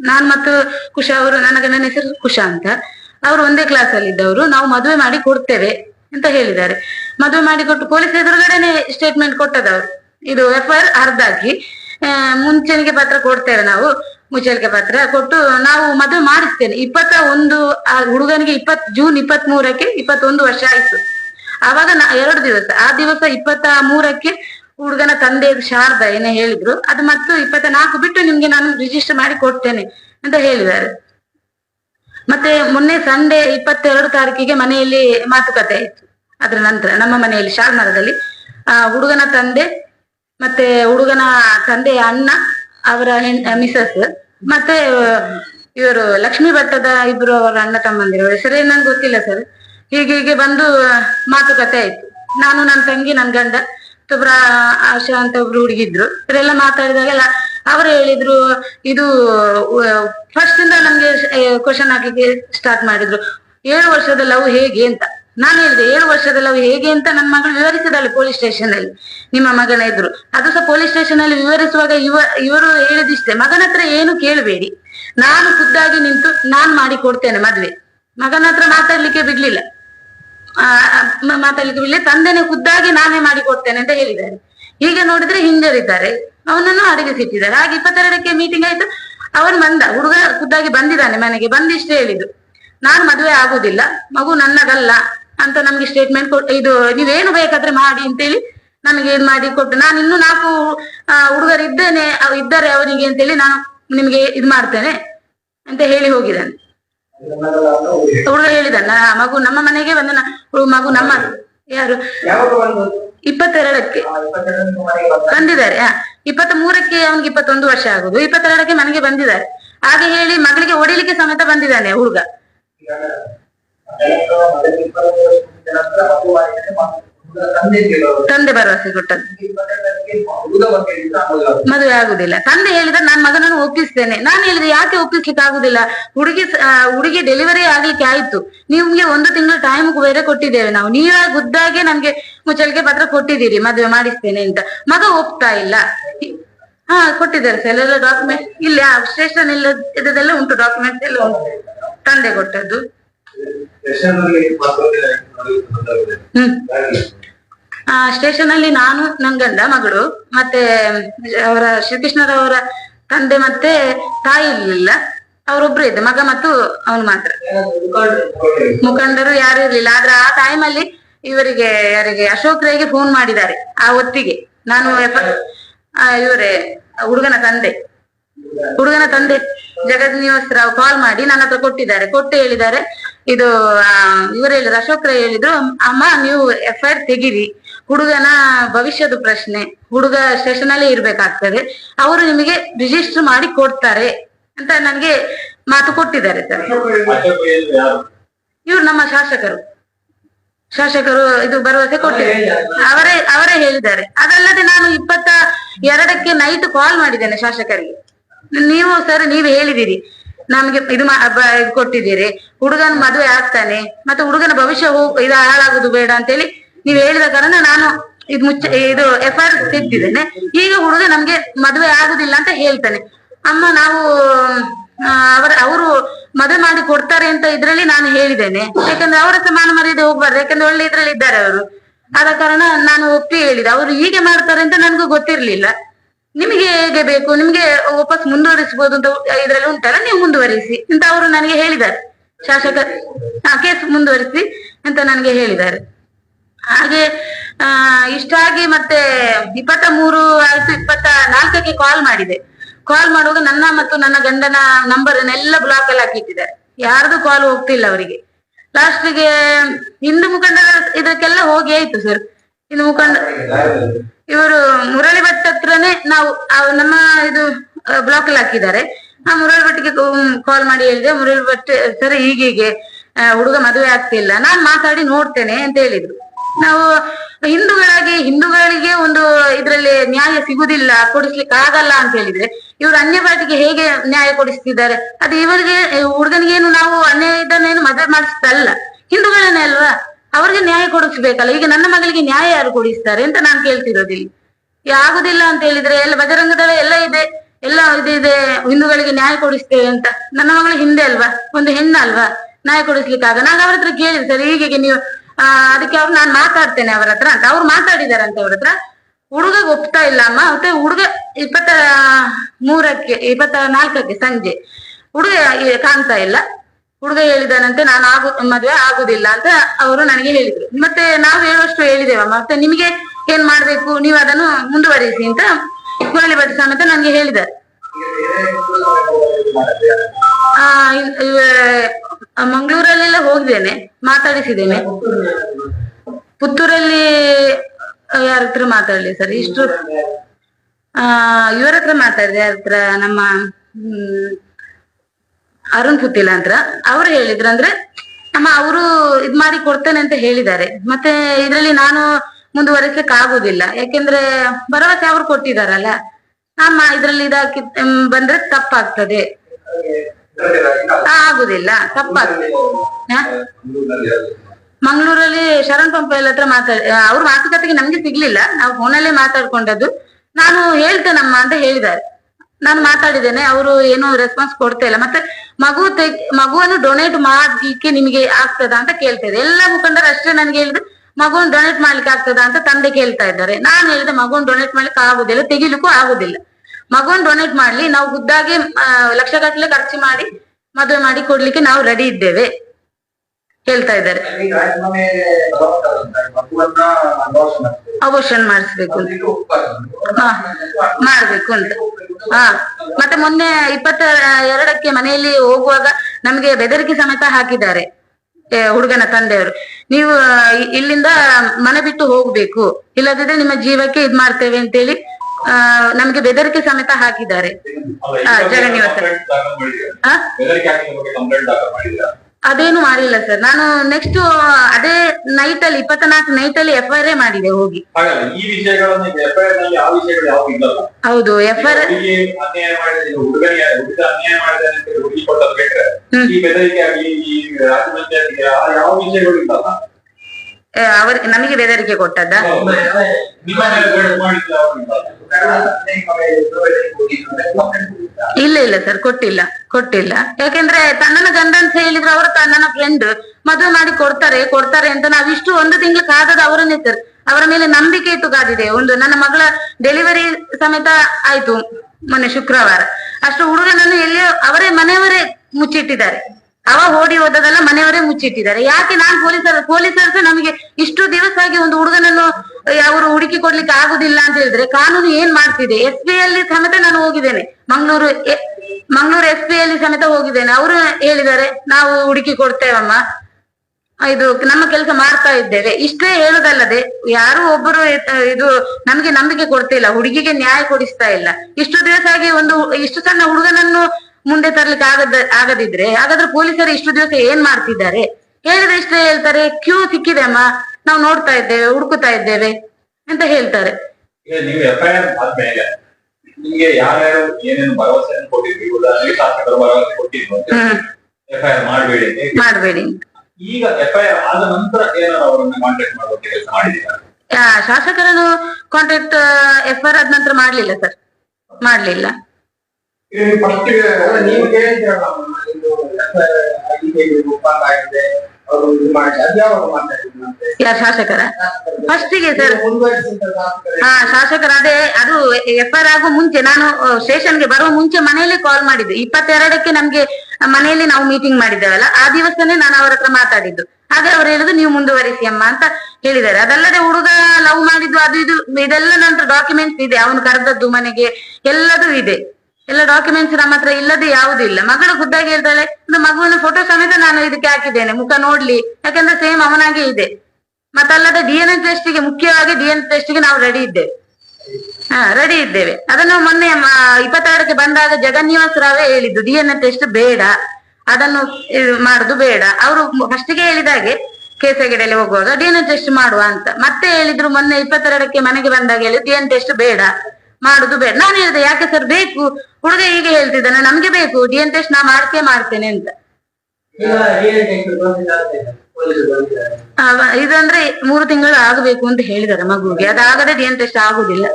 ನಾನ್ ಮತ್ತು ಕುಶಾ ಅವರು ನನ್ನ ಗಂಡನ ಹೆಸರು ಕುಶಾ ಅಂತ. ಅವರು ಒಂದೇ ಕ್ಲಾಸ್ ಅಲ್ಲಿ ಇದ್ದವರು. ನಾವು ಮದುವೆ ಮಾಡಿ ಕೊಡ್ತೇವೆ ಅಂತ ಹೇಳಿದ್ದಾರೆ. ಮದುವೆ ಮಾಡಿ ಕೊಟ್ಟು ಪೊಲೀಸ್ ಎದುರುಗಡೆನೆ ಸ್ಟೇಟ್ಮೆಂಟ್ ಕೊಟ್ಟದವರು. ಇದು ಎಫ್ ಐ ಆರ್ ಅರ್ಧಾಕಿ ಮುಂಚೆನಿಗೆ ಪತ್ರ ಕೊಡ್ತೇವೆ ನಾವು. ಮುಚ್ಚಳಿಕೆ ಪತ್ರ ಕೊಟ್ಟು ನಾವು ಮದುವೆ ಮಾಡಿಸ್ತೇನೆ. ಇಪ್ಪತ್ತ ಒಂದು, ಆ, ಹುಡುಗನಿಗೆ ಇಪ್ಪತ್, ಜೂನ್ ಇಪ್ಪತ್ ಮೂರಕ್ಕೆ ಇಪ್ಪತ್ತೊಂದು ವರ್ಷ ಆಯ್ತು. ಆವಾಗ ಎರಡು ದಿವಸ. ಆ ದಿವಸ ಇಪ್ಪತ್ತ ಮೂರಕ್ಕೆ ಹುಡುಗನ ತಂದೆ ಶಾರದಾ ಏನೇ ಹೇಳಿದ್ರು, ಅದು ಮತ್ತು ಇಪ್ಪತ್ತ ನಾಲ್ಕು ಬಿಟ್ಟು ನಿಮ್ಗೆ ನಾನು ರಿಜಿಸ್ಟರ್ ಮಾಡಿ ಕೊಡ್ತೇನೆ ಅಂತ ಹೇಳಿದ್ದಾರೆ. ಮತ್ತೆ ಮೊನ್ನೆ ಸಂಡೆ ಇಪ್ಪತ್ತೆರಡು ತಾರೀಕಿಗೆ ಮನೆಯಲ್ಲಿ ಮಾತುಕತೆ ಆಯ್ತು ಅದ್ರ ನಂತರ ನಮ್ಮ ಮನೆಯಲ್ಲಿ ಶಾರ್ಮರದಲ್ಲಿ ಆ, ಹುಡುಗನ ತಂದೆ ಮತ್ತೆ ಹುಡುಗನ ತಂದೆಯ ಅಣ್ಣ, ಅವರ ಮಿಸಸ್ ಮತ್ತೆ, ಇವರು ಲಕ್ಷ್ಮೀ ಭಟ್ಟದ ಇಬ್ರು ಅವರ ಅಣ್ಣ ತಮ್ಮಂದಿರು. ಹೆಸರೇ ನಂಗೆ ಗೊತ್ತಿಲ್ಲ ಸರ್ ಹೀಗೆ ಹೀಗೆ ಬಂದು ಮಾತುಕತೆ ಆಯ್ತು. ನಾನು ನನ್ನ ತಂಗಿ, ನನ್ನ ಗಂಡ ಒಬ್ಬರ ಆಶಾ ಅಂತ ಒಬ್ರು ಹುಡುಗಿದ್ರು, ಇವರೆಲ್ಲ ಮಾತಾಡಿದಾಗೆಲ್ಲ ಅವರು ಹೇಳಿದ್ರು, ಇದು ಫಸ್ಟ್ ಇಂದ ನಮ್ಗೆ ಕ್ವಶನ್ ಹಾಕ್ಲಿಕ್ಕೆ ಸ್ಟಾರ್ಟ್ ಮಾಡಿದ್ರು. ಏಳು ವರ್ಷದ ಲವ್ ಹೇಗೆ ಅಂತ. ನಾನು ಹೇಳಿದೆ, ಏಳು ವರ್ಷದ ಲವ್ ಹೇಗೆ ಅಂತ ನನ್ನ ಮಗಳು ವಿವರಿಸಿದಾಳೆ ಪೊಲೀಸ್ ಸ್ಟೇಷನ್ ಅಲ್ಲಿ, ನಿಮ್ಮ ಮಗನ ಇದ್ರು ಅದು ಸಹ ಪೊಲೀಸ್ ಸ್ಟೇಷನ್ ಅಲ್ಲಿ ವಿವರಿಸುವಾಗ ಇವ, ಇವರು ಹೇಳಿದಿಷ್ಟೇ, ಮಗನ ಹತ್ರ ಏನು ಕೇಳಬೇಡಿ. ನಾನು ಖುದ್ದಾಗಿ ನಿಂತು ನಾನ್ ಮಾಡಿ ಕೊಡ್ತೇನೆ ಮದ್ವೆ. ಮಗನ ಹತ್ರ ಮಾತಾಡ್ಲಿಕ್ಕೆ ಬಿಡ್ಲಿಲ್ಲ. ಮಾತಾಡ್ಲಿಕ್ಕೆ ಬಿಡ್ಲಿ ತಂದೆನೇ ಖುದ್ದಾಗಿ ನಾನೇ ಮಾಡಿ ಕೊಡ್ತೇನೆ ಅಂತ ಹೇಳಿದ್ದಾರೆ. ಹೀಗೆ ನೋಡಿದ್ರೆ ಹಿಂಜರಿದ್ದಾರೆ. ಅವನನ್ನು ಅಡುಗೆ ಸಿಟ್ಟಿದ್ದಾರೆ ಹಾಗೆ ಇಪ್ಪತ್ತೆರಡಕ್ಕೆ ಮೀಟಿಂಗ್ ಆಯ್ತು. ಅವನು ಬಂದ. ಹುಡುಗ ಖುದ್ದಾಗಿ ಬಂದಿದ್ದಾನೆ ಮನೆಗೆ. ಬಂದಿಷ್ಟೇ ಹೇಳಿದ್ದು. ನಾನು ಮದುವೆ ಆಗುದಿಲ್ಲ. ಮಗು ನನ್ನದಲ್ಲ ಅಂತ ನಮ್ಗೆ ಸ್ಟೇಟ್ಮೆಂಟ್ ಕೊಟ್ಟು, ಇದು ನೀವೇನು ಬೇಕಾದ್ರೆ ಮಾಡಿ ಅಂತೇಳಿ ನನಗೆ ಏನ್ ಮಾಡಿ ಕೊಟ್ಟು, ನಾನು ಇನ್ನು ನಾಲ್ಕು ಹುಡುಗರು ಇದ್ದೇನೆ ಇದ್ದಾರೆ ಅವನಿಗೆ ಅಂತೇಳಿ ನಾನು ನಿಮ್ಗೆ ಇದ್ ಮಾಡ್ತೇನೆ ಅಂತ ಹೇಳಿ ಹೋಗಿದ್ದಾನೆ. ಹುಡುಗ ಹೇಳಿದಲ್ಲ ಮಗು ನಮ್ಮ ಮನೆಗೆ ಬಂದ ಮಗು ನಮ್ಮ ಯಾರು ಇಪ್ಪತ್ತೆರಡಕ್ಕೆ ಬಂದಿದ್ದಾರೆ ಇಪ್ಪತ್ತ ಮೂರಕ್ಕೆ ಅವನಿಗೆ ಇಪ್ಪತ್ತೊಂದು ವರ್ಷ ಆಗುದು ಇಪ್ಪತ್ತೆರಡಕ್ಕೆ ಮನೆಗೆ ಬಂದಿದ್ದಾರೆ ಹಾಗೆ ಹೇಳಿ ಮಗಳಿಗೆ ಹೊಡಿಲಿಕ್ಕೆ ಸಮೇತ ಬಂದಿದ್ದಾನೆ ಹುಡುಗ ತಂದೆ ಭರವಸೆ ಕೊಟ್ಟದ್ದು. ಹೇಳಿದ್ರೆ ಮದುವೆ ಆಗುದು. ಆಗುದಿಲ್ಲ. ತಂದೆ ಹೇಳಿದ ನಾನ್ ಮಗನನ್ನು ಒಪ್ಪಿಸ್ತೇನೆ. ನಾನು ಹೇಳಿದ್ರೆ ಯಾಕೆ ಒಪ್ಪಿಸ್ಲಿಕ್ಕೆ ಆಗುದಿಲ್ಲ? ಹುಡುಗಿ ಹುಡುಗಿ ಡೆಲಿವರಿ ಆಗ್ಲಿಕ್ಕೆ ಆಯ್ತು. ನಿಮ್ಗೆ ಒಂದು ತಿಂಗಳು ಟೈಮ್ ಬೇರೆ ಕೊಟ್ಟಿದ್ದೇವೆ ನಾವು. ನೀವೇ ಗುದ್ದಾಗೆ ನಮ್ಗೆ ಮುಚ್ಚಳಿಗೆ ಪತ್ರ ಕೊಟ್ಟಿದ್ದೀರಿ, ಮದುವೆ ಮಾಡಿಸ್ತೇನೆ ಅಂತ. ಮಗ ಒಪ್ತಾ ಇಲ್ಲ. ಹಾ, ಕೊಟ್ಟಿದ್ದಾರೆ ಸರ್ ಎಲ್ಲ ಡಾಕ್ಯುಮೆಂಟ್ ಇಲ್ಲ ಸ್ಟೇಷನ್ ಎಲ್ಲ, ಇದೆಲ್ಲ ಉಂಟು ಡಾಕ್ಯುಮೆಂಟ್ಸ್ ಎಲ್ಲ ಉಂಟು. ತಂದೆ ಕೊಟ್ಟದ್ದು. ಹ್ಮ್. ಸ್ಟೇಷನ್ ಅಲ್ಲಿ ನಾನು, ನನ್ ಗಂಡ ಮಗಳು, ಮತ್ತೆ, ಅವರ ಶ್ರೀಕೃಷ್ಣರವರ ತಂದೆ ಮತ್ತೆ ತಾಯಿ ಇರ್ಲಿಲ್ಲ. ಅವರೊಬ್ರು ಇದ್ದ ಮಗ ಮತ್ತು ಅವನು ಮಾತ್ರ. ಮುಖಂಡರು ಯಾರು ಇರ್ಲಿಲ್ಲ. ಆದ್ರೆ ಆ ಟೈಮ್ ಅಲ್ಲಿ ಇವರಿಗೆ, ಯಾರಿಗೆ, ಅಶೋಕ್ ರೈಗೆ ಫೋನ್ ಮಾಡಿದ್ದಾರೆ, ಆ ಹೊತ್ತಿಗೆ. ನಾನು ಇವರೇ, ಹುಡುಗನ ತಂದೆ. ಹುಡುಗನ ತಂದೆ ಜಗತ್ ನಿವಾಸ್ ರಾವ್ ಕಾಲ್ ಮಾಡಿ ನನ್ನ ಹತ್ರ ಕೊಟ್ಟಿದ್ದಾರೆ. ಕೊಟ್ಟು ಹೇಳಿದ್ದಾರೆ. ಇದು ಇವರು ಹೇಳಿದ್ರು, ಅಶೋಕ್ ರೈ ಹೇಳಿದ್ರು, ಅಮ್ಮ, ನೀವು ಎಫ್ ಐ ಆರ್ ತೆಗಿರಿ. ಹುಡುಗನ ಭವಿಷ್ಯದ ಪ್ರಶ್ನೆ. ಹುಡುಗ ಸ್ಟೇಷನ್ ಅಲ್ಲಿ ಇರ್ಬೇಕಾಗ್ತದೆ. ಅವರು ನಿಮಗೆ ರಿಜಿಸ್ಟರ್ ಮಾಡಿ ಕೊಡ್ತಾರೆ. ಅಂತ ನನಗೆ ಮಾತು ಕೊಟ್ಟಿದ್ದಾರೆ ಸರ್. ಇವ್ರು ನಮ್ಮ ಶಾಸಕರು. ಶಾಸಕರು ಇದು ಭರವಸೆ ಕೊಟ್ಟಿದ್ದಾರೆ. ಅವರೇ ಅವರೇ ಹೇಳಿದ್ದಾರೆ. ಅದಲ್ಲದೆ ನಾನು ಇಪ್ಪತ್ತ ಎರಡಕ್ಕೆ ನೈಟ್ ಕಾಲ್ ಮಾಡಿದ್ದೇನೆ ಶಾಸಕರಿಗೆ. ನೀವು ಸರ್, ನೀವು ಹೇಳಿದಿರಿ ನಮ್ಗೆ ಇದು ಕೊಟ್ಟಿದ್ದೀರಿ. ಹುಡುಗನ ಮದುವೆ ಆಗ್ತಾನೆ. ಮತ್ತೆ ಹುಡುಗನ ಭವಿಷ್ಯ ಇದು ಹಾಳಾಗುದು ಬೇಡ ಅಂತ ಹೇಳಿ ನೀವು ಹೇಳಿದ ಕಾರಣ ನಾನು ಇದು ಮುಚ್ಚ ಇದು ಎಫ್ ಐ ಆರ್ ತೆಗ್ದಿದ್ದೇನೆ. ಈಗ ಹುಡುಗ ನಮ್ಗೆ ಮದುವೆ ಆಗುದಿಲ್ಲ ಅಂತ ಹೇಳ್ತಾನೆ. ಅಮ್ಮ ನಾವು ಅವರ ಅವರು ಮದುವೆ ಮಾಡಿ ಕೊಡ್ತಾರೆ ಅಂತ ಇದ್ರಲ್ಲಿ ನಾನು ಹೇಳಿದ್ದೇನೆ. ಯಾಕಂದ್ರೆ ಅವರ ಸಮಾನ ಮಾನ ಮರ್ಯಾದೆ ಹೋಗ್ಬಾರ್ದು. ಯಾಕಂದ್ರೆ ಒಳ್ಳೆ ಇದ್ರಲ್ಲಿ ಇದ್ದಾರೆ ಅವರು. ಆದ ಕಾರಣ ನಾನು ಒಪ್ಪಿ ಹೇಳಿದೆ. ಅವರು ಹೀಗೆ ಮಾಡ್ತಾರೆ ಅಂತ ನನ್ಗೂ ಗೊತ್ತಿರ್ಲಿಲ್ಲ. ನಿಮಗೆ ಹೇಗೆ ಬೇಕು? ನಿಮ್ಗೆ ವಾಪಸ್ ಮುಂದುವರಿಸಬಹುದು ಅಂತ ಇದ್ರಲ್ಲಿ ಉಂಟಲ್ಲ, ನೀವು ಮುಂದುವರಿಸಿ ಅಂತ ಅವರು ನನಗೆ ಹೇಳಿದ್ದಾರೆ. ಶಾಸಕ ಕೇಸ್ ಮುಂದುವರಿಸಿ ಅಂತ ನನಗೆ ಹೇಳಿದ್ದಾರೆ. ಹಾಗೆ, ಆ, ಇಷ್ಟಾಗಿ ಮತ್ತೆ ಇಪ್ಪತ್ತ ಮೂರು ಆಯ್ತು ಇಪ್ಪತ್ತ ನಾಲ್ಕಕ್ಕೆ ಕಾಲ್ ಮಾಡಿದೆ. ಕಾಲ್ ಮಾಡುವಾಗ ನನ್ನ ಮತ್ತು ನನ್ನ ಗಂಡನ ನಂಬರ್ ಎಲ್ಲ ಬ್ಲಾಕ್ ಅಲ್ಲಿ ಹಾಕಿಟ್ಟಿದ್ದಾರೆ. ಯಾರ್ದು ಕಾಲ್ ಹೋಗ್ತಿಲ್ಲ ಅವರಿಗೆ. ಲಾಸ್ಟ್ಗೆ ಹಿಂದೂ ಮುಖಂಡರ ಇದಕ್ಕೆಲ್ಲ ಹೋಗಿ ಆಯ್ತು ಸರ್ ಹಿಂದೂ ಮುಖಂಡ ಇವರು ಮುರಳಿ ಭಟ್ ಹತ್ರನೇ ನಾವು ನಮ್ಮ ಇದು ಬ್ಲಾಕ್ ಅಲ್ಲಿ ಹಾಕಿದ್ದಾರೆ. ಆ ಮುರಳಿ ಭಟ್ಗೆ ಕಾಲ್ ಮಾಡಿ ಹೇಳಿದೆ, ಮುರಳಿ ಭಟ್, ಸರ್ ಹೀಗೀಗೆ ಹುಡುಗ ಮದುವೆ ಆಗ್ತಿಲ್ಲ, ನಾನ್ ಮಾತಾಡಿ ನೋಡ್ತೇನೆ ಅಂತ ಹೇಳಿದ್ರು. ನಾವು ಹಿಂದೂಗಳಾಗಿ, ಹಿಂದೂಗಳಿಗೆ ಒಂದು ಇದ್ರಲ್ಲಿ ನ್ಯಾಯ ಸಿಗುದಿಲ್ಲ, ಕೊಡಿಸ್ಲಿಕ್ಕೆ ಆಗಲ್ಲ ಅಂತ ಹೇಳಿದ್ರೆ, ಇವರು ಅನ್ಯ ಪಾರ್ಟಿಗೆ ಹೇಗೆ ನ್ಯಾಯ ಕೊಡಿಸ್ತಿದ್ದಾರೆ? ಅದು ಇವರಿಗೆ, ಹುಡುಗನಿಗೇನು ನಾವು ಅನ್ಯಾಯ ಇದನ್ನೇನು ಮದುವೆ ಮಾಡಿಸ್ತಲ್ಲ ಹಿಂದೂಗಳನ್ನೇ ಅಲ್ವಾ? ಅವ್ರಿಗೆ ನ್ಯಾಯ ಕೊಡಿಸ್ಬೇಕಲ್ಲ. ಈಗ ನನ್ನ ಮಗಳಿಗೆ ನ್ಯಾಯ ಯಾರು ಕೊಡಿಸ್ತಾರೆ ಅಂತ ನಾನು ಕೇಳ್ತಿರೋದಿಲ್ಲ. ಆಗುದಿಲ್ಲ ಅಂತ ಹೇಳಿದ್ರೆ ಎಲ್ಲ ಬಜರಂಗ ದಳ ಎಲ್ಲ ಇದೆ, ಎಲ್ಲ ಇದು ಇದೆ, ಹಿಂದೂಗಳಿಗೆ ನ್ಯಾಯ ಕೊಡಿಸ್ತೇವೆ ಅಂತ. ನನ್ನ ಮಗಳ ಹಿಂದೆ ಅಲ್ವಾ? ಒಂದು ಹೆಣ್ಣು ಅಲ್ವಾ? ನ್ಯಾಯ ಕೊಡಿಸ್ಲಿಕ್ಕೆ ಕೊಡಿಸ್ಲಿಕ್ಕಾಗ ನಾನು ಅವ್ರ ಹತ್ರ ಕೇಳಿದೆ, ಸರ್ ಹೀಗೆ ನೀವು ಅದಕ್ಕೆ ಅವ್ರು ನಾನು ಮಾತಾಡ್ತೇನೆ ಅವ್ರ ಹತ್ರ ಅಂತ. ಅವ್ರು ಮಾತಾಡಿದಾರಂತೆ ಅವ್ರ ಹತ್ರ. ಹುಡುಗ ಒಪ್ತಾ ಇಲ್ಲ ಅಮ್ಮ. ಮತ್ತೆ ಹುಡುಗ ಇಪ್ಪತ್ತ, ಮೂರಕ್ಕೆ, ಇಪ್ಪತ್ತ ನಾಲ್ಕಕ್ಕೆ ಸಂಜೆ. ಹುಡುಗ ಕಾಣ್ತಾ ಇಲ್ಲ. ಹುಡುಗ ಹೇಳಿದಾನಂತೆ ನಾನು ಆಗು ಮದುವೆ ಆಗುದಿಲ್ಲ ಅಂತ ಅವರು ನನಗೆ ಹೇಳಿದ್ರು. ಮತ್ತೆ ನಾವು ಹೇಳುವಷ್ಟು ಹೇಳಿದೇವ ಮತ್ತೆ ನಿಮಗೆ ಏನ್ ಮಾಡ್ಬೇಕು ನೀವು ಅದನ್ನು ಮುಂದುವರಿಸಿ ಅಂತ ಮುರಳಿ ಭಟ್ ಸಮೇತ ನನಗೆ ಇವ- ಆ, ಮಂಗಳೂರಲ್ಲೆಲ್ಲ ಹೋಗಿದ್ದೇನೆ ಮಾತಾಡಿಸಿದ್ದೇನೆ. ಪುತ್ತೂರಲ್ಲಿ ಯಾರ ಹತ್ರ ಮಾತಾಡ್ಲಿ ಸರ್? ಇಷ್ಟು ಆ ಇವರ ಹತ್ರ ಮಾತಾಡಿದೆ ಯಾರ ಹತ್ರ? ನಮ್ಮ ಹ್ಮ್ ಅರುಣ್ ಪುತ್ತಿಲ ಅಂತ ಅವ್ರು ಹೇಳಿದ್ರು ಅಂದ್ರೆ, ಅಮ್ಮ ಅವರು ಇದ್ ಮಾಡಿ ಕೊಡ್ತೇನೆ ಅಂತ ಹೇಳಿದ್ದಾರೆ. ಮತ್ತೆ ಇದ್ರಲ್ಲಿ ನಾನು ಮುಂದುವರಿಸಲಿಕ್ಕೆ ಆಗುದಿಲ್ಲ. ಯಾಕೆಂದ್ರೆ ಭರವಸೆ ಅವ್ರು ಕೊಟ್ಟಿದಾರಲ್ಲ. ಅಮ್ಮ ಇದ್ರಲ್ಲಿ ಇದಾಕಿ ಬಂದ್ರೆ ತಪ್ಪಾಗ್ತದೆ. ಆಗುದಿಲ್ಲ. ತಪ್ಪಾಗ್ತದೆ? ಮಂಗಳೂರಲ್ಲಿ ಶರಣ್ ಪಂಪೈಲ್ ಹತ್ರ ಮಾತಾಡಿ ಅವ್ರ ಮಾತುಕತೆಗೆ ನಮ್ಗೆ ಸಿಗ್ಲಿಲ್ಲ. ನಾವು ಫೋನಲ್ಲೇ ಮಾತಾಡ್ಕೊಂಡದ್ದು. ನಾನು ಹೇಳ್ತೇನಮ್ಮ ಅಂತ ಹೇಳಿದ್ದಾರೆ. ನಾನು ಮಾತಾಡಿದ್ದೇನೆ ಅವರು ಏನು ರೆಸ್ಪಾನ್ಸ್ ಕೊಡ್ತಾ ಇಲ್ಲ. ಮತ್ತೆ ಮಗು ಮಗುವನ್ನು ಡೊನೇಟ್ ಮಾಡ್ಲಿಕ್ಕೆ ನಿಮಗೆ ಆಗ್ತದ ಅಂತ ಕೇಳ್ತಾ ಇದೆ ಎಲ್ಲ ಮುಖಂಡರು ಅಷ್ಟೇ ನನ್ಗೆ ಹೇಳಿದ್ರು ಮಗುವನ್ನು ಡೊನೇಟ್ ಮಾಡ್ಲಿಕ್ಕೆ ಆಗ್ತದ ಅಂತ ತಂದೆ ಕೇಳ್ತಾ ಇದ್ದಾರೆ. ನಾನು ಹೇಳಿದೆ ಮಗುವನ್ನು ಡೊನೇಟ್ ಮಾಡ್ಲಿಕ್ಕೆ ಆಗುದಿಲ್ಲ ತೆಗಿಲಿಕ್ಕೂ ಆಗುದಿಲ್ಲ. ಮಗುವನ್ನು ಡೊನೇಟ್ ಮಾಡ್ಲಿ ನಾವು ಖುದ್ದಾಗಿ ಆ, ಲಕ್ಷಗಟ್ಟಲೆ ಖರ್ಚು ಮಾಡಿ ಮದುವೆ ಮಾಡಿ ಕೊಡ್ಲಿಕ್ಕೆ ನಾವು ರೆಡಿ ಇದ್ದೇವೆ. ಹೇಳ್ತಾ ಇದ್ದಾರೆ. ಅಬೋಷನ್ ಮಾಡಿಸ್ಬೇಕು ಅಂತ. ಹಾ, ಮಾಡ್ಬೇಕು ಅಂತ. ಹಾ ಮತ್ತೆ ಮೊನ್ನೆ ಇಪ್ಪತ್ತ ಎರಡಕ್ಕೆ ಮನೆಯಲ್ಲಿ ಹೋಗುವಾಗ ನಮ್ಗೆ ಬೆದರಿಕೆ ಸಮೇತ ಹಾಕಿದ್ದಾರೆ ಹುಡುಗನ ತಂದೆಯವರು. ನೀವು ಇಲ್ಲಿಂದ ಮನೆ ಬಿಟ್ಟು ಹೋಗ್ಬೇಕು ಇಲ್ಲದಿದ್ರೆ ನಿಮ್ಮ ಜೀವಕ್ಕೆ ಇದ್ ಮಾಡ್ತೇವೆ ಅಂತೇಳಿ ಆ ನಮ್ಗೆ ಬೆದರಿಕೆ ಸಮೇತ ಹಾಕಿದ್ದಾರೆ. ಹಾ, ಜಗನ್ನಿವಾಸ. ಅದೇನು ಮಾಡಿಲ್ಲ ಸರ್. ನಾನು ನೆಕ್ಸ್ಟ್ ಅದೇ ನೈಟ್ ಅಲ್ಲಿ ಇಪ್ಪತ್ನಾಲ್ಕು ನೈಟ್ ಅಲ್ಲಿ ಎಫ್ ಐ ಮಾಡಿದೆ ಹೋಗಿ. ಹಾಗಲ್ಲ ಈ ವಿಷಯಗಳನ್ನು ಎಫ್ಐಆರ್ನಲ್ಲಿ ಆ ವಿಷಯಗಳು ಯಾವ ಇಲ್ಲಲ್ಲ ಹೌದು ಎಫ್ ಐ ಆರ್ ಹುಡುಗಿ ಅನ್ಯಾಯ ಮಾಡಿದ ಹುಡುಗನಿಗೆ ಹುಡುಗ ಅನ್ಯಾಯ ಮಾಡಿದಾನೆ ಅಂತ ಹೇಳಿ ಹುಡುಗಿ ಕೊಟ್ಟದ್ ಬಿಟ್ರೆ ಹ್ಮ್. ಈ ಬೆದರಿಕೆ ಆಗಲಿ ಈ ರಾಜಪಂಚಾಯತ್ಗೆ ಯಾವ ವಿಷಯಗಳು ಇಲ್ಲಲ್ಲ ಅವರಿಗೆ ನಮಗೆ ಬೆದರಿಕೆ ಕೊಟ್ಟದ್ದ? ಅವ್ರು. ಇಲ್ಲ ಇಲ್ಲ ಸರ್ ಕೊಟ್ಟಿಲ್ಲ ಕೊಟ್ಟಿಲ್ಲ. ಯಾಕೆಂದ್ರೆ ತನ್ನನ ಗಂಡ ಅಂತ ಹೇಳಿದ್ರೆ ಅವರು ತನ್ನನ ಫ್ರೆಂಡ್ ಮದುವೆ ಮಾಡಿ ಕೊಡ್ತಾರೆ ಕೊಡ್ತಾರೆ ಅಂತ ನಾವಿಷ್ಟು ಒಂದು ತಿಂಗಳು ಕಾದದ ಅವರನ್ನೇ ಸರ್ ಅವರ ಮೇಲೆ ನಂಬಿಕೆ ಇಟ್ಟು ಕಾದಿದೆ. ಒಂದು ನನ್ನ ಮಗಳ ಡೆಲಿವರಿ ಸಮೇತ ಆಯ್ತು ಮೊನ್ನೆ ಶುಕ್ರವಾರ. ಅಷ್ಟು ಹುಡುಗನನ್ನು ಎಲ್ಲಿಯೋ ಅವರೇ ಮನೆಯವರೇ ಮುಚ್ಚಿಟ್ಟಿದ್ದಾರೆ. ಅವ ಓಡಿ ಹೋದದೆಲ್ಲ ಮನೆಯವರೇ ಮುಚ್ಚಿಟ್ಟಿದ್ದಾರೆ. ಯಾಕೆ ನಾನು ಪೊಲೀಸರು ಪೊಲೀಸರು ನಮಗೆ ಇಷ್ಟು ದಿವಸ ಆಗಿ ಒಂದು ಹುಡುಗನನ್ನು ಅವರು ಹುಡುಕಿ ಕೊಡ್ಲಿಕ್ಕೆ ಆಗುದಿಲ್ಲ ಅಂತ ಹೇಳಿದ್ರೆ ಕಾನೂನು ಏನ್ ಮಾಡ್ತಿದೆ? ಎಸ್ ಪಿ ಅಲ್ಲಿ ಸಮೇತ ನಾನು ಹೋಗಿದ್ದೇನೆ. ಮಂಗಳೂರು ಮಂಗಳೂರು ಎಸ್ ಪಿ ಅಲ್ಲಿ ಸಮೇತ ಹೋಗಿದ್ದೇನೆ. ಅವರು ಹೇಳಿದ್ದಾರೆ, ನಾವು ಹುಡುಕಿ ಕೊಡ್ತೇವಮ್ಮ. ಇದು ನಮ್ಮ ಕೆಲಸ ಮಾಡ್ತಾ ಇದ್ದೇವೆ. ಇಷ್ಟೇ ಹೇಳುದಲ್ಲದೆ, ಯಾರು ಒಬ್ಬರು ಇದು ನಮ್ಗೆ ನಂಬಿಕೆ ಕೊಡ್ತಿಲ್ಲ, ಹುಡುಗಿಗೆ ನ್ಯಾಯ ಕೊಡಿಸ್ತಾ ಇಲ್ಲ. ಇಷ್ಟು ದಿವಸ ಆಗಿ ಒಂದು, ಇಷ್ಟು ಸಣ್ಣ ಹುಡುಗನನ್ನು ಮುಂದೆ ತರ್ಲಿಕ್ಕೆ ಆಗದ ಆಗದಿದ್ರೆ ಹಾಗಾದ್ರೆ ಪೊಲೀಸರು ಇಷ್ಟು ದಿವಸ ಏನ್ ಮಾಡ್ತಿದ್ದಾರೆ? ಹೇಳಿದ್ರೆ ಇಷ್ಟೇ ಹೇಳ್ತಾರೆ ಕ್ಯೂ ಸಿಕ್ಕಿದೆ ಅಮ್ಮ ನಾವು ನೋಡ್ತಾ ಇದ್ದೇವೆ ಹುಡುಕುತ್ತಾ ಇದ್ದೇವೆ ಅಂತ ಹೇಳ್ತಾರೆ. ನೀವು ಎಫ್ಐಆರ್ ಆದ್ಮೇಲೆ ನಿಮ್ಗೆ ಯಾರ್ಯಾರು ಏನೇನು ಭರವಸೆಯನ್ನು ಕೊಟ್ಟಿದ್ವಿ ಉದಾಹರಣೆಗೆ ಶಾಸಕರು ಭರವಸೆ ಕೊಟ್ಟಿದ್ರು ಎಫ್ಐಆರ್ ಮಾಡಬೇಡಿ ಮಾಡಬೇಡಿ. ಈಗ ಎಫ್ಐಆರ್ ಆದ ನಂತರ ಏನಾದ್ರು ಅವರನ್ನ ಕಾಂಟ್ಯಾಕ್ಟ್ ಮಾಡುವಂತ ಕೆಲಸ ಮಾಡಿದ್ದೀರಾ? ಶಾಸಕರನ್ನು ಕಾಂಟ್ಯಾಕ್ಟ್ ಎಫ್ ಆರ್ ಆದ ನಂತರ ಮಾಡ್ಲಿಲ್ಲ ಸರ್. ಮಾಡ್ಲಿಲ್ಲ. ಫಸ್ಟ್ ನೀವು ಕೇಳಿದ್ರಲ್ಲ ಇದು ಐದು ಒಪ್ಪಂದ ಆಗಿದೆ ಅವರು ಇದು ಮಾಡಿ ಅದ್ಯಾವಾಗ ಮಾತಾಡಿದ್ರು ಮತ್ತೆ? ಯಾರು ಶಾಸಕರ. ಫಸ್ಟಿಗೆ ಸರ್ ಹಾ ಶಾಸಕರ ಅದೇ ಅದು ಎಫ್ ಐ ಆರ್ ಆಗೋ ಮುಂಚೆ ನಾನು ಸ್ಟೇಷನ್ಗೆ ಬರುವ ಮುಂಚೆ ಮನೆಯಲ್ಲಿ ಕಾಲ್ ಮಾಡಿದ್ದು. ಇಪ್ಪತ್ತೆರಡಕ್ಕೆ ನಮ್ಗೆ ಮನೆಯಲ್ಲಿ ನಾವು ಮೀಟಿಂಗ್ ಮಾಡಿದ್ದೇವಲ್ಲ ಆ ದಿವಸನೇ ನಾನು ಅವರ ಹತ್ರ ಮಾತಾಡಿದ್ದು. ಹಾಗೆ ಅವ್ರು ಹೇಳುದು ನೀವು ಮುಂದುವರಿಸಿ ಅಮ್ಮ ಅಂತ ಹೇಳಿದ್ದಾರೆ. ಅದಲ್ಲದೆ ಹುಡುಗ ಲವ್ ಮಾಡಿದ್ದು ಅದು ಇದು ಇದೆಲ್ಲ ನಂತರ ಡಾಕ್ಯುಮೆಂಟ್ಸ್ ಇದೆ. ಅವನು ಕರೆದದ್ದು ಮನೆಗೆ ಎಲ್ಲದೂ ಇದೆ. ಎಲ್ಲ ಡಾಕ್ಯುಮೆಂಟ್ಸ್ ನಮ್ಮ ಹತ್ರ ಇಲ್ಲದೆ ಯಾವುದೂ ಇಲ್ಲ. ಮಗಳು ಖುದ್ದಾಗಿ ಹೇಳ್ತಾಳೆ ಮಗುವಿನ ಫೋಟೋ ಸಮೇತ ನಾನು ಇದಕ್ಕೆ ಹಾಕಿದ್ದೇನೆ, ಮುಖ ನೋಡ್ಲಿ. ಯಾಕಂದ್ರೆ ಸೇಮ್ ಅವನಾಗೆ ಇದೆ. ಮತ್ತಲ್ಲದೆ ಡಿ ಎನ್ ಎ ಟೆಸ್ಟ್ಗೆ ಮುಖ್ಯವಾಗಿ ಡಿ ಎನ್ ಟೆಸ್ಟ್ಗೆ ನಾವು ರೆಡಿ ಇದ್ದೇವೆ. ಹಾ ರೆಡಿ ಇದ್ದೇವೆ. ಅದನ್ನು ಮೊನ್ನೆ ಇಪ್ಪತ್ತೆರಡಕ್ಕೆ ಬಂದಾಗ ಜಗನ್ನಿವಾಸ್ ರಾವೇ ಹೇಳಿದ್ದು ಡಿ ಎನ್ ಎ ಟೆಸ್ಟ್ ಬೇಡ, ಅದನ್ನು ಮಾಡುದು ಬೇಡ. ಅವರು ಫಸ್ಟಿಗೆ ಹೇಳಿದಾಗೆ ಕೇಸಗಡೆಯಲ್ಲಿ ಹೋಗುವಾಗ ಡಿ ಎನ್ ಎ ಟೆಸ್ಟ್ ಮಾಡುವ ಅಂತ. ಮತ್ತೆ ಹೇಳಿದ್ರು, ಮೊನ್ನೆ ಇಪ್ಪತ್ತೆರಡಕ್ಕೆ ಮನೆಗೆ ಬಂದಾಗ ಹೇಳಿದ್ರು ಡಿ ಎನ್ ಟೆಸ್ಟ್ ಬೇಡ. ಮಾಡುದು ಬೇಡ. ನಾನು ಹೇಳಿದೆ ಯಾಕೆ ಸರ್ ಬೇಕು? ಹುಡುಗ ಹೀಗೆ ಹೇಳ್ತಿದ್ದಾನೆ ನಮ್ಗೆ ಬೇಕು. ಡಿ ಎನ್ ಟೆಸ್ಟ್ ನಾ ಮಾಡ್ತೇ ಮಾಡ್ತೇನೆ ಅಂತ. ಇದಂದ್ರೆ ಮೂರು ತಿಂಗಳು ಆಗಬೇಕು ಅಂತ ಹೇಳಿದಾರೆ ಮಗುವಿಗೆ ಅದಾಗದೆ ಡಿ ಎನ್ ಟೆಸ್ಟ್ ಆಗುದಿಲ್ಲ.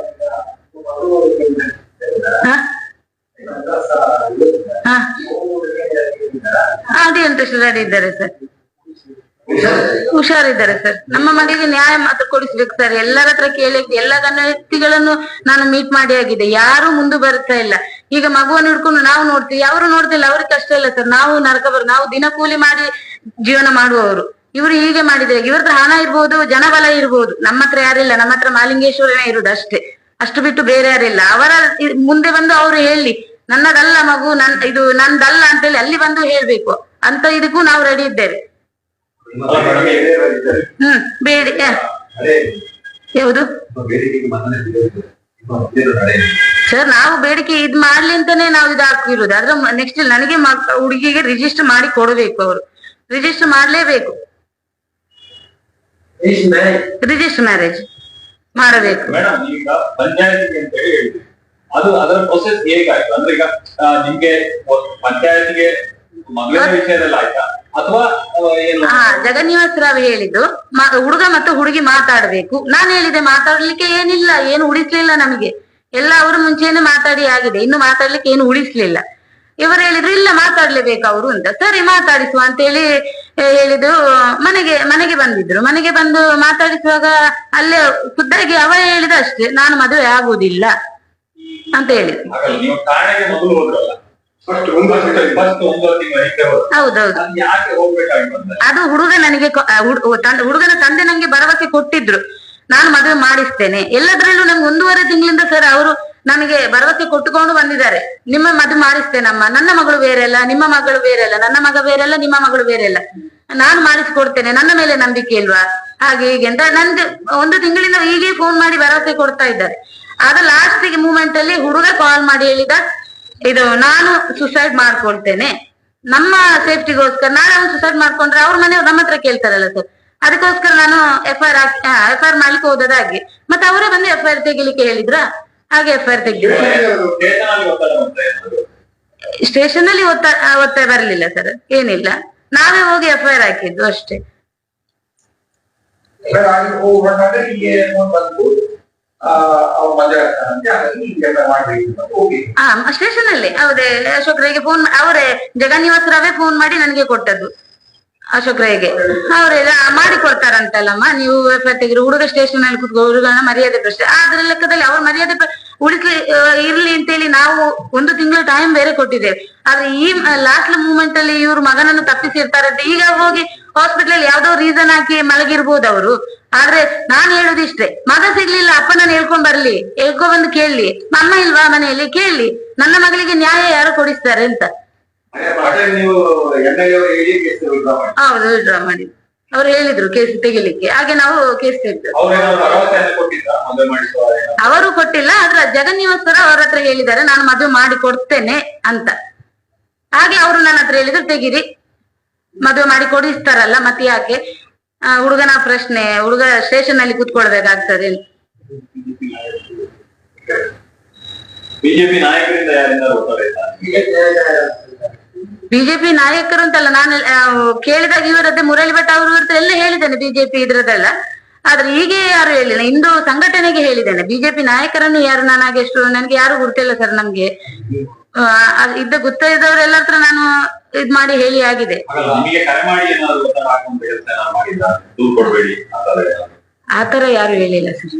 ಹಾ? ಎನ್ ಟೆಸ್ಟ್ ರೆಡಿ ಇದ್ದಾರೆ ಸರ್ ಹುಷಾರಿದ್ದಾರೆ ಸರ್. ನಮ್ಮ ಮಗಳಿಗೆ ನ್ಯಾಯ ಮಾತ್ರ ಕೊಡಿಸ್ಬೇಕು ಸರ್. ಎಲ್ಲರ ಹತ್ರ ಕೇಳಿ, ಎಲ್ಲ ಗಣ್ಯ ವ್ಯಕ್ತಿಗಳನ್ನು ನಾನು ಮೀಟ್ ಮಾಡಿ ಆಗಿದೆ. ಯಾರು ಮುಂದೆ ಬರ್ತಾ ಇಲ್ಲ. ಈಗ ಮಗುವನ್ನು ಹಿಡ್ಕೊಂಡು ನಾವು ನೋಡ್ತೀವಿ. ಅವರು ನೋಡ್ತಿಲ್ಲ. ಅವ್ರಿಗೆ ಕಷ್ಟ ಇಲ್ಲ ಸರ್. ನಾವು ನರಕ ಬರ್, ನಾವು ದಿನ ಕೂಲಿ ಮಾಡಿ ಜೀವನ ಮಾಡುವವರು. ಇವರು ಹೀಗೆ ಮಾಡಿದ್ರೆ, ಇವ್ರದ್ದು ಹಣ ಇರ್ಬೋದು, ಜನಬಲ ಇರ್ಬೋದು. ನಮ್ಮ ಹತ್ರ ಯಾರಿಲ್ಲ. ನಮ್ಮ ಹತ್ರ ಮಾಲಿಂಗೇಶ್ವರನೇ ಇರುದು ಅಷ್ಟೇ. ಅಷ್ಟು ಬಿಟ್ಟು ಬೇರೆ ಯಾರಿಲ್ಲ. ಅವರ ಮುಂದೆ ಬಂದು ಅವರು ಹೇಳಿ, ನನ್ನದಲ್ಲ ಮಗು, ನನ್, ಇದು ನಂದಲ್ಲ ಅಂತೇಳಿ ಅಲ್ಲಿ ಬಂದು ಹೇಳ್ಬೇಕು. ಅಂತ ಇದಕ್ಕೂ ನಾವು ರೆಡಿ ಇದ್ದೇವೆ. ಹ್ಮ್ ಬೇಡಿಕೆ ಯಾವುದು. ಸರ್ ನಾವು ಬೇಡಿಕೆ ಇದ್ ಮಾಡ್ಲಿ ಅಂತಾನೆ ನಾವು ಇದು ಹಾಕಿರೋದು ಅದ್ರ ನೆಕ್ಸ್ಟ್ ನನಗೆ ಹುಡುಗಿಗೆ ರಿಜಿಸ್ಟರ್ ಮಾಡಿ ಕೊಡಬೇಕು ಅವರು. ರಿಜಿಸ್ಟರ್ ಮಾಡ್ಲೇಬೇಕು. ರಿಜಿಸ್ಟರ್ ಮ್ಯಾರೇಜ್ ಮಾಡಬೇಕು. ಅದು ಅದರ ಪ್ರೊಸೆಸ್ ಹೇಗಾಯ್ತು? ಅಂದ್ರೆ ಈಗ ನಿಮ್ಗೆ ಪಂಚಾಯತ್ಗೆ ಮಗಳ ವಿಷಯದಲ್ಲಿ ಆಯ್ತಾ? ಅಥವಾ ಜಗನ್ನಿವಾಸ ರಾವ್ ಹೇಳಿದ್ದು ಹುಡುಗ ಮತ್ತು ಹುಡುಗಿ ಮಾತಾಡ್ಬೇಕು. ನಾನು ಹೇಳಿದೆ ಮಾತಾಡ್ಲಿಕ್ಕೆ ಏನಿಲ್ಲ ಏನು ಉಳಿಸ್ಲಿಲ್ಲ ನಮಗೆ. ಎಲ್ಲ ಅವರು ಮುಂಚೆನೆ ಮಾತಾಡಿ ಆಗಿದೆ ಇನ್ನು ಮಾತಾಡ್ಲಿಕ್ಕೆ ಏನು ಉಳಿಸ್ಲಿಲ್ಲ. ಇವರು ಹೇಳಿದ್ರು ಇಲ್ಲ ಮಾತಾಡ್ಲೇಬೇಕು ಅವರು ಅಂತ. ಸರಿ ಮಾತಾಡಿಸುವ ಅಂತ ಹೇಳಿ ಆ, ಹೇಳಿದ್ರು ಮನೆಗೆ ಮನೆಗೆ ಬಂದಿದ್ರು. ಮನೆಗೆ ಬಂದು ಮಾತಾಡಿಸುವಾಗ ಅಲ್ಲೇ ಖುದ್ದಾಗಿ ಅವ ಹೇಳಿದ ಅಷ್ಟೇ ನಾನು ಮದುವೆ ಆಗುವುದಿಲ್ಲ ಅಂತ ಹೇಳಿದ್ರು. ಫಸ್ಟ್ ಫಸ್ಟ್ ತಿಂಗಳ ಹಿಂದೆ ಹೌದೌದು. ಅದು ಯಾಕೆ ಹೋಗ್ಬೇಕಾಗಿ ಬಂದ್ರೆ ಅದು ಹುಡುಗ ನನಗೆ ಕೊ- ಆ, ಹುಡ್- ತಂದೆ- ಹುಡುಗನ ತಂದೆ ನಂಗೆ ಭರವಸೆ ಕೊಟ್ಟಿದ್ರು. ನಾನು ಮದುವೆ ಮಾಡಿಸ್ತೇನೆ. ಎಲ್ಲದರಲ್ಲೂ ನಮ್ಗೆ ಒಂದೂವರೆ ತಿಂಗಳಿಂದ ಸರ್ ಅವರು ನನಗೆ ಭರವಸೆ ಕೊಟ್ಟುಕೊಂಡು ಬಂದಿದ್ದಾರೆ. ನಿಮ್ಮ ಮದುವೆ ಮಾಡಿಸ್ತೇನಮ್ಮ. ನನ್ನ ಮಗಳು ಬೇರೆ ಅಲ್ಲ ನಿಮ್ಮ ಮಗಳು ಬೇರೆ ಅಲ್ಲ ನನ್ನ ಮಗ ಬೇರೆಲ್ಲ ನಿಮ್ಮ ಮಗಳು ಬೇರೆ ಅಲ್ಲ ನಾನು ಮಾಡಿಸಿಕೊಡ್ತೇನೆ. ನನ್ನ ಮೇಲೆ ನಂಬಿಕೆ ಇಲ್ವಾ? ಹಾಗೆ ಹೀಗೆ ಅಂತ ನಂದು ಒಂದು ತಿಂಗಳಿಂದ ಹೀಗೆ ಫೋನ್ ಮಾಡಿ ಭರವಸೆ ಕೊಡ್ತಾ ಇದ್ದಾರೆ. ಆದ್ರೆ ಲಾಸ್ಟಿಗೆ ಮೂಮೆಂಟ್ ಅಲ್ಲಿ ಹುಡುಗ ಕಾಲ್ ಮಾಡಿ ಹೇಳಿದ ಇದು ನಾನು ಸುಸೈಡ್ ಮಾಡ್ಕೊಳ್ತೇನೆ. ನಮ್ಮ ಸೇಫ್ಟಿಗೋಸ್ಕರ ನಾನು ಸುಸೈಡ್ ಮಾಡ್ಕೊಂಡ್ರೆ ಅವ್ರ ಮನೆ ನಮ್ಮ ಹತ್ರ ಕೇಳ್ತಾರಲ್ಲ ಸರ್ ಅದಕ್ಕೋಸ್ಕರ ನಾನು F I R F I R ಮಾಡ್ಲಿಕ್ಕೆ ಹೋದದಾಗಿ ಮತ್ತೆ ಅವರೇ ಬಂದು ಎಫ್ ಐ ಆರ್ ತೆಗಿಲಿಕ್ಕೆ ಹೇಳಿದ್ರ? ಹಾಗೆ ಎಫ್ ಐ ಆರ್ ತೆಗ್ದಿದ್ರು ಸ್ಟೇಷನ್ ಅಲ್ಲಿ ಒತ್ತ ಒತ್ತಾಯ ಬರಲಿಲ್ಲ ಸರ್ ಏನಿಲ್ಲ. ನಾವೇ ಹೋಗಿ ಎಫ್ ಐ ಆರ್ ಹಾಕಿದ್ದು ಅಷ್ಟೇ. ಸ್ಟೇಷನ್ ಅಲ್ಲಿ ಹೌದೇ, ಅಶೋಕ್ ರೈಗೆ ಫೋನ್ ಅವರೇ, ಜಗನ್ನಿವಾಸ್ ರಾವೇ ಫೋನ್ ಮಾಡಿ ನನಗೆ ಕೊಟ್ಟದ್ದು. ಅಶೋಕ್ ರೈಗೆ ಅವರೆಲ್ಲ ಮಾಡಿ ಕೊಡ್ತಾರಂತಲ್ಲಮ್ಮ, ನೀವು ಪ್ರತಿಗಿರು ಹುಡುಗ ಸ್ಟೇಷನ್ ಅಲ್ಲಿ ಕೂತ್ಕೋ, ಹುಡುಗನ ಮರ್ಯಾದೆ ಪ್ರಶ್ನೆ. ಅದ್ರ ಲೆಕ್ಕದಲ್ಲಿ ಅವ್ರ ಮರ್ಯಾದೆ ಪ್ರ- ಇರ್ಲಿ ಅಂತ ಅಂತೇಳಿ ನಾವು ಒಂದು ತಿಂಗಳು ಟೈಮ್ ಬೇರೆ ಕೊಟ್ಟಿದ್ದೇವೆ. ಆದ್ರೆ ಈ ಲಾಸ್ಟ್ ಮೂಮೆಂಟ್ ಅಲ್ಲಿ ಇವ್ರ ಮಗನನ್ನು ತಪ್ಪಿಸಿರ್ತಾರಂತೆ. ಈಗ ಹೋಗಿ ಹಾಸ್ಪಿಟಲ್ ಯಾವ್ದೋ ರೀಸನ್ ಹಾಕಿ ಮಲಗಿರ್ಬೋದು ಅವರು. ಆದ್ರೆ ನಾನ್ ಹೇಳುದಿಷ್ಟೇ ಮಗ ಸಿಗ್ಲಿಲ್ಲ ಅಪ್ಪನನ್ನ ಹೇಳ್ಕೊಂಡ್ ಬರ್ಲಿ ಹೇಳ್ಕೊಂಡ್ ಬಂದು ಕೇಳಲಿ ಅಮ್ಮ ಇಲ್ವಾ ಮನೆಯಲ್ಲಿ ಕೇಳಲಿ ನನ್ನ ಮಗಳಿಗೆ ನ್ಯಾಯ ಯಾರು ಕೊಡಿಸ್ತಾರೆ ಅಂತ. ಹೌದು ವಿಡ್ರಾ ಮಾಡಿ. ಅವ್ರು ಹೇಳಿದ್ರು ಕೇಸ್ ತೆಗಿಲಿಕ್ಕೆ ಹಾಗೆ ನಾವು ಕೇಸ್ ತೆಗೆದ್ರು? ಅವರು ಕೊಟ್ಟಿಲ್ಲ ಆದ್ರೆ ಜಗನ್ನಿವಾಸರ ಅವ್ರ ಹತ್ರ ಹೇಳಿದ್ದಾರೆ ನಾನು ಮದುವೆ ಮಾಡಿ ಕೊಡ್ತೇನೆ ಅಂತ. ಹಾಗೆ ಅವರು ನನ್ನ ಹತ್ರ ಹೇಳಿದ್ರು ತೆಗಿರಿ. ಮದುವೆ ಮಾಡಿ ಕೊಡಿಸ್ತಾರಲ್ಲ ಮತ್ತೆ ಯಾಕೆ? ಹುಡುಗನ ಪ್ರಶ್ನೆ ಹುಡುಗ ಸ್ಟೇಷನ್ ಅಲ್ಲಿ ಕುತ್ಕೊಳ್ಬೇಕಾಗ್ತದೆ. ಬಿಜೆಪಿ ನಾಯಕರಿಂದ ಬಿಜೆಪಿ ನಾಯಕರು ಅಂತಲ್ಲ ನಾನು ಕೇಳಿದಾಗ ಇವರದ್ದೇ ಮುರಳಿ ಭಟ್ ಅವರು ಇರ್ತಾರೆ ಎಲ್ಲ ಹೇಳಿದ್ದೇನೆ ಬಿಜೆಪಿ ಇದ್ರದ್ದೆಲ್ಲ. ಆದ್ರೆ ಹೀಗೆ ಯಾರು ಹೇಳಿಲ್ಲ ಇಂದು ಸಂಘಟನೆಗೆ ಹೇಳಿದ್ದೇನೆ. ಬಿಜೆಪಿ ನಾಯಕರನ್ನು ಯಾರು ನಾನು ಎಷ್ಟು ನನಗೆ ಯಾರು ಗೊತ್ತಿಲ್ಲ ಸರ್ ನಮ್ಗೆ. ಇದ್ದ ಗೊತ್ತಿದ್ದವರೆಲ್ಲ ಹತ್ರ ನಾನು ಇದ್ ಮಾಡಿ ಹೇಳಿ ಆಗಿದೆ. ಆತರ ಯಾರು ಹೇಳಿಲ್ಲ ಸರ್.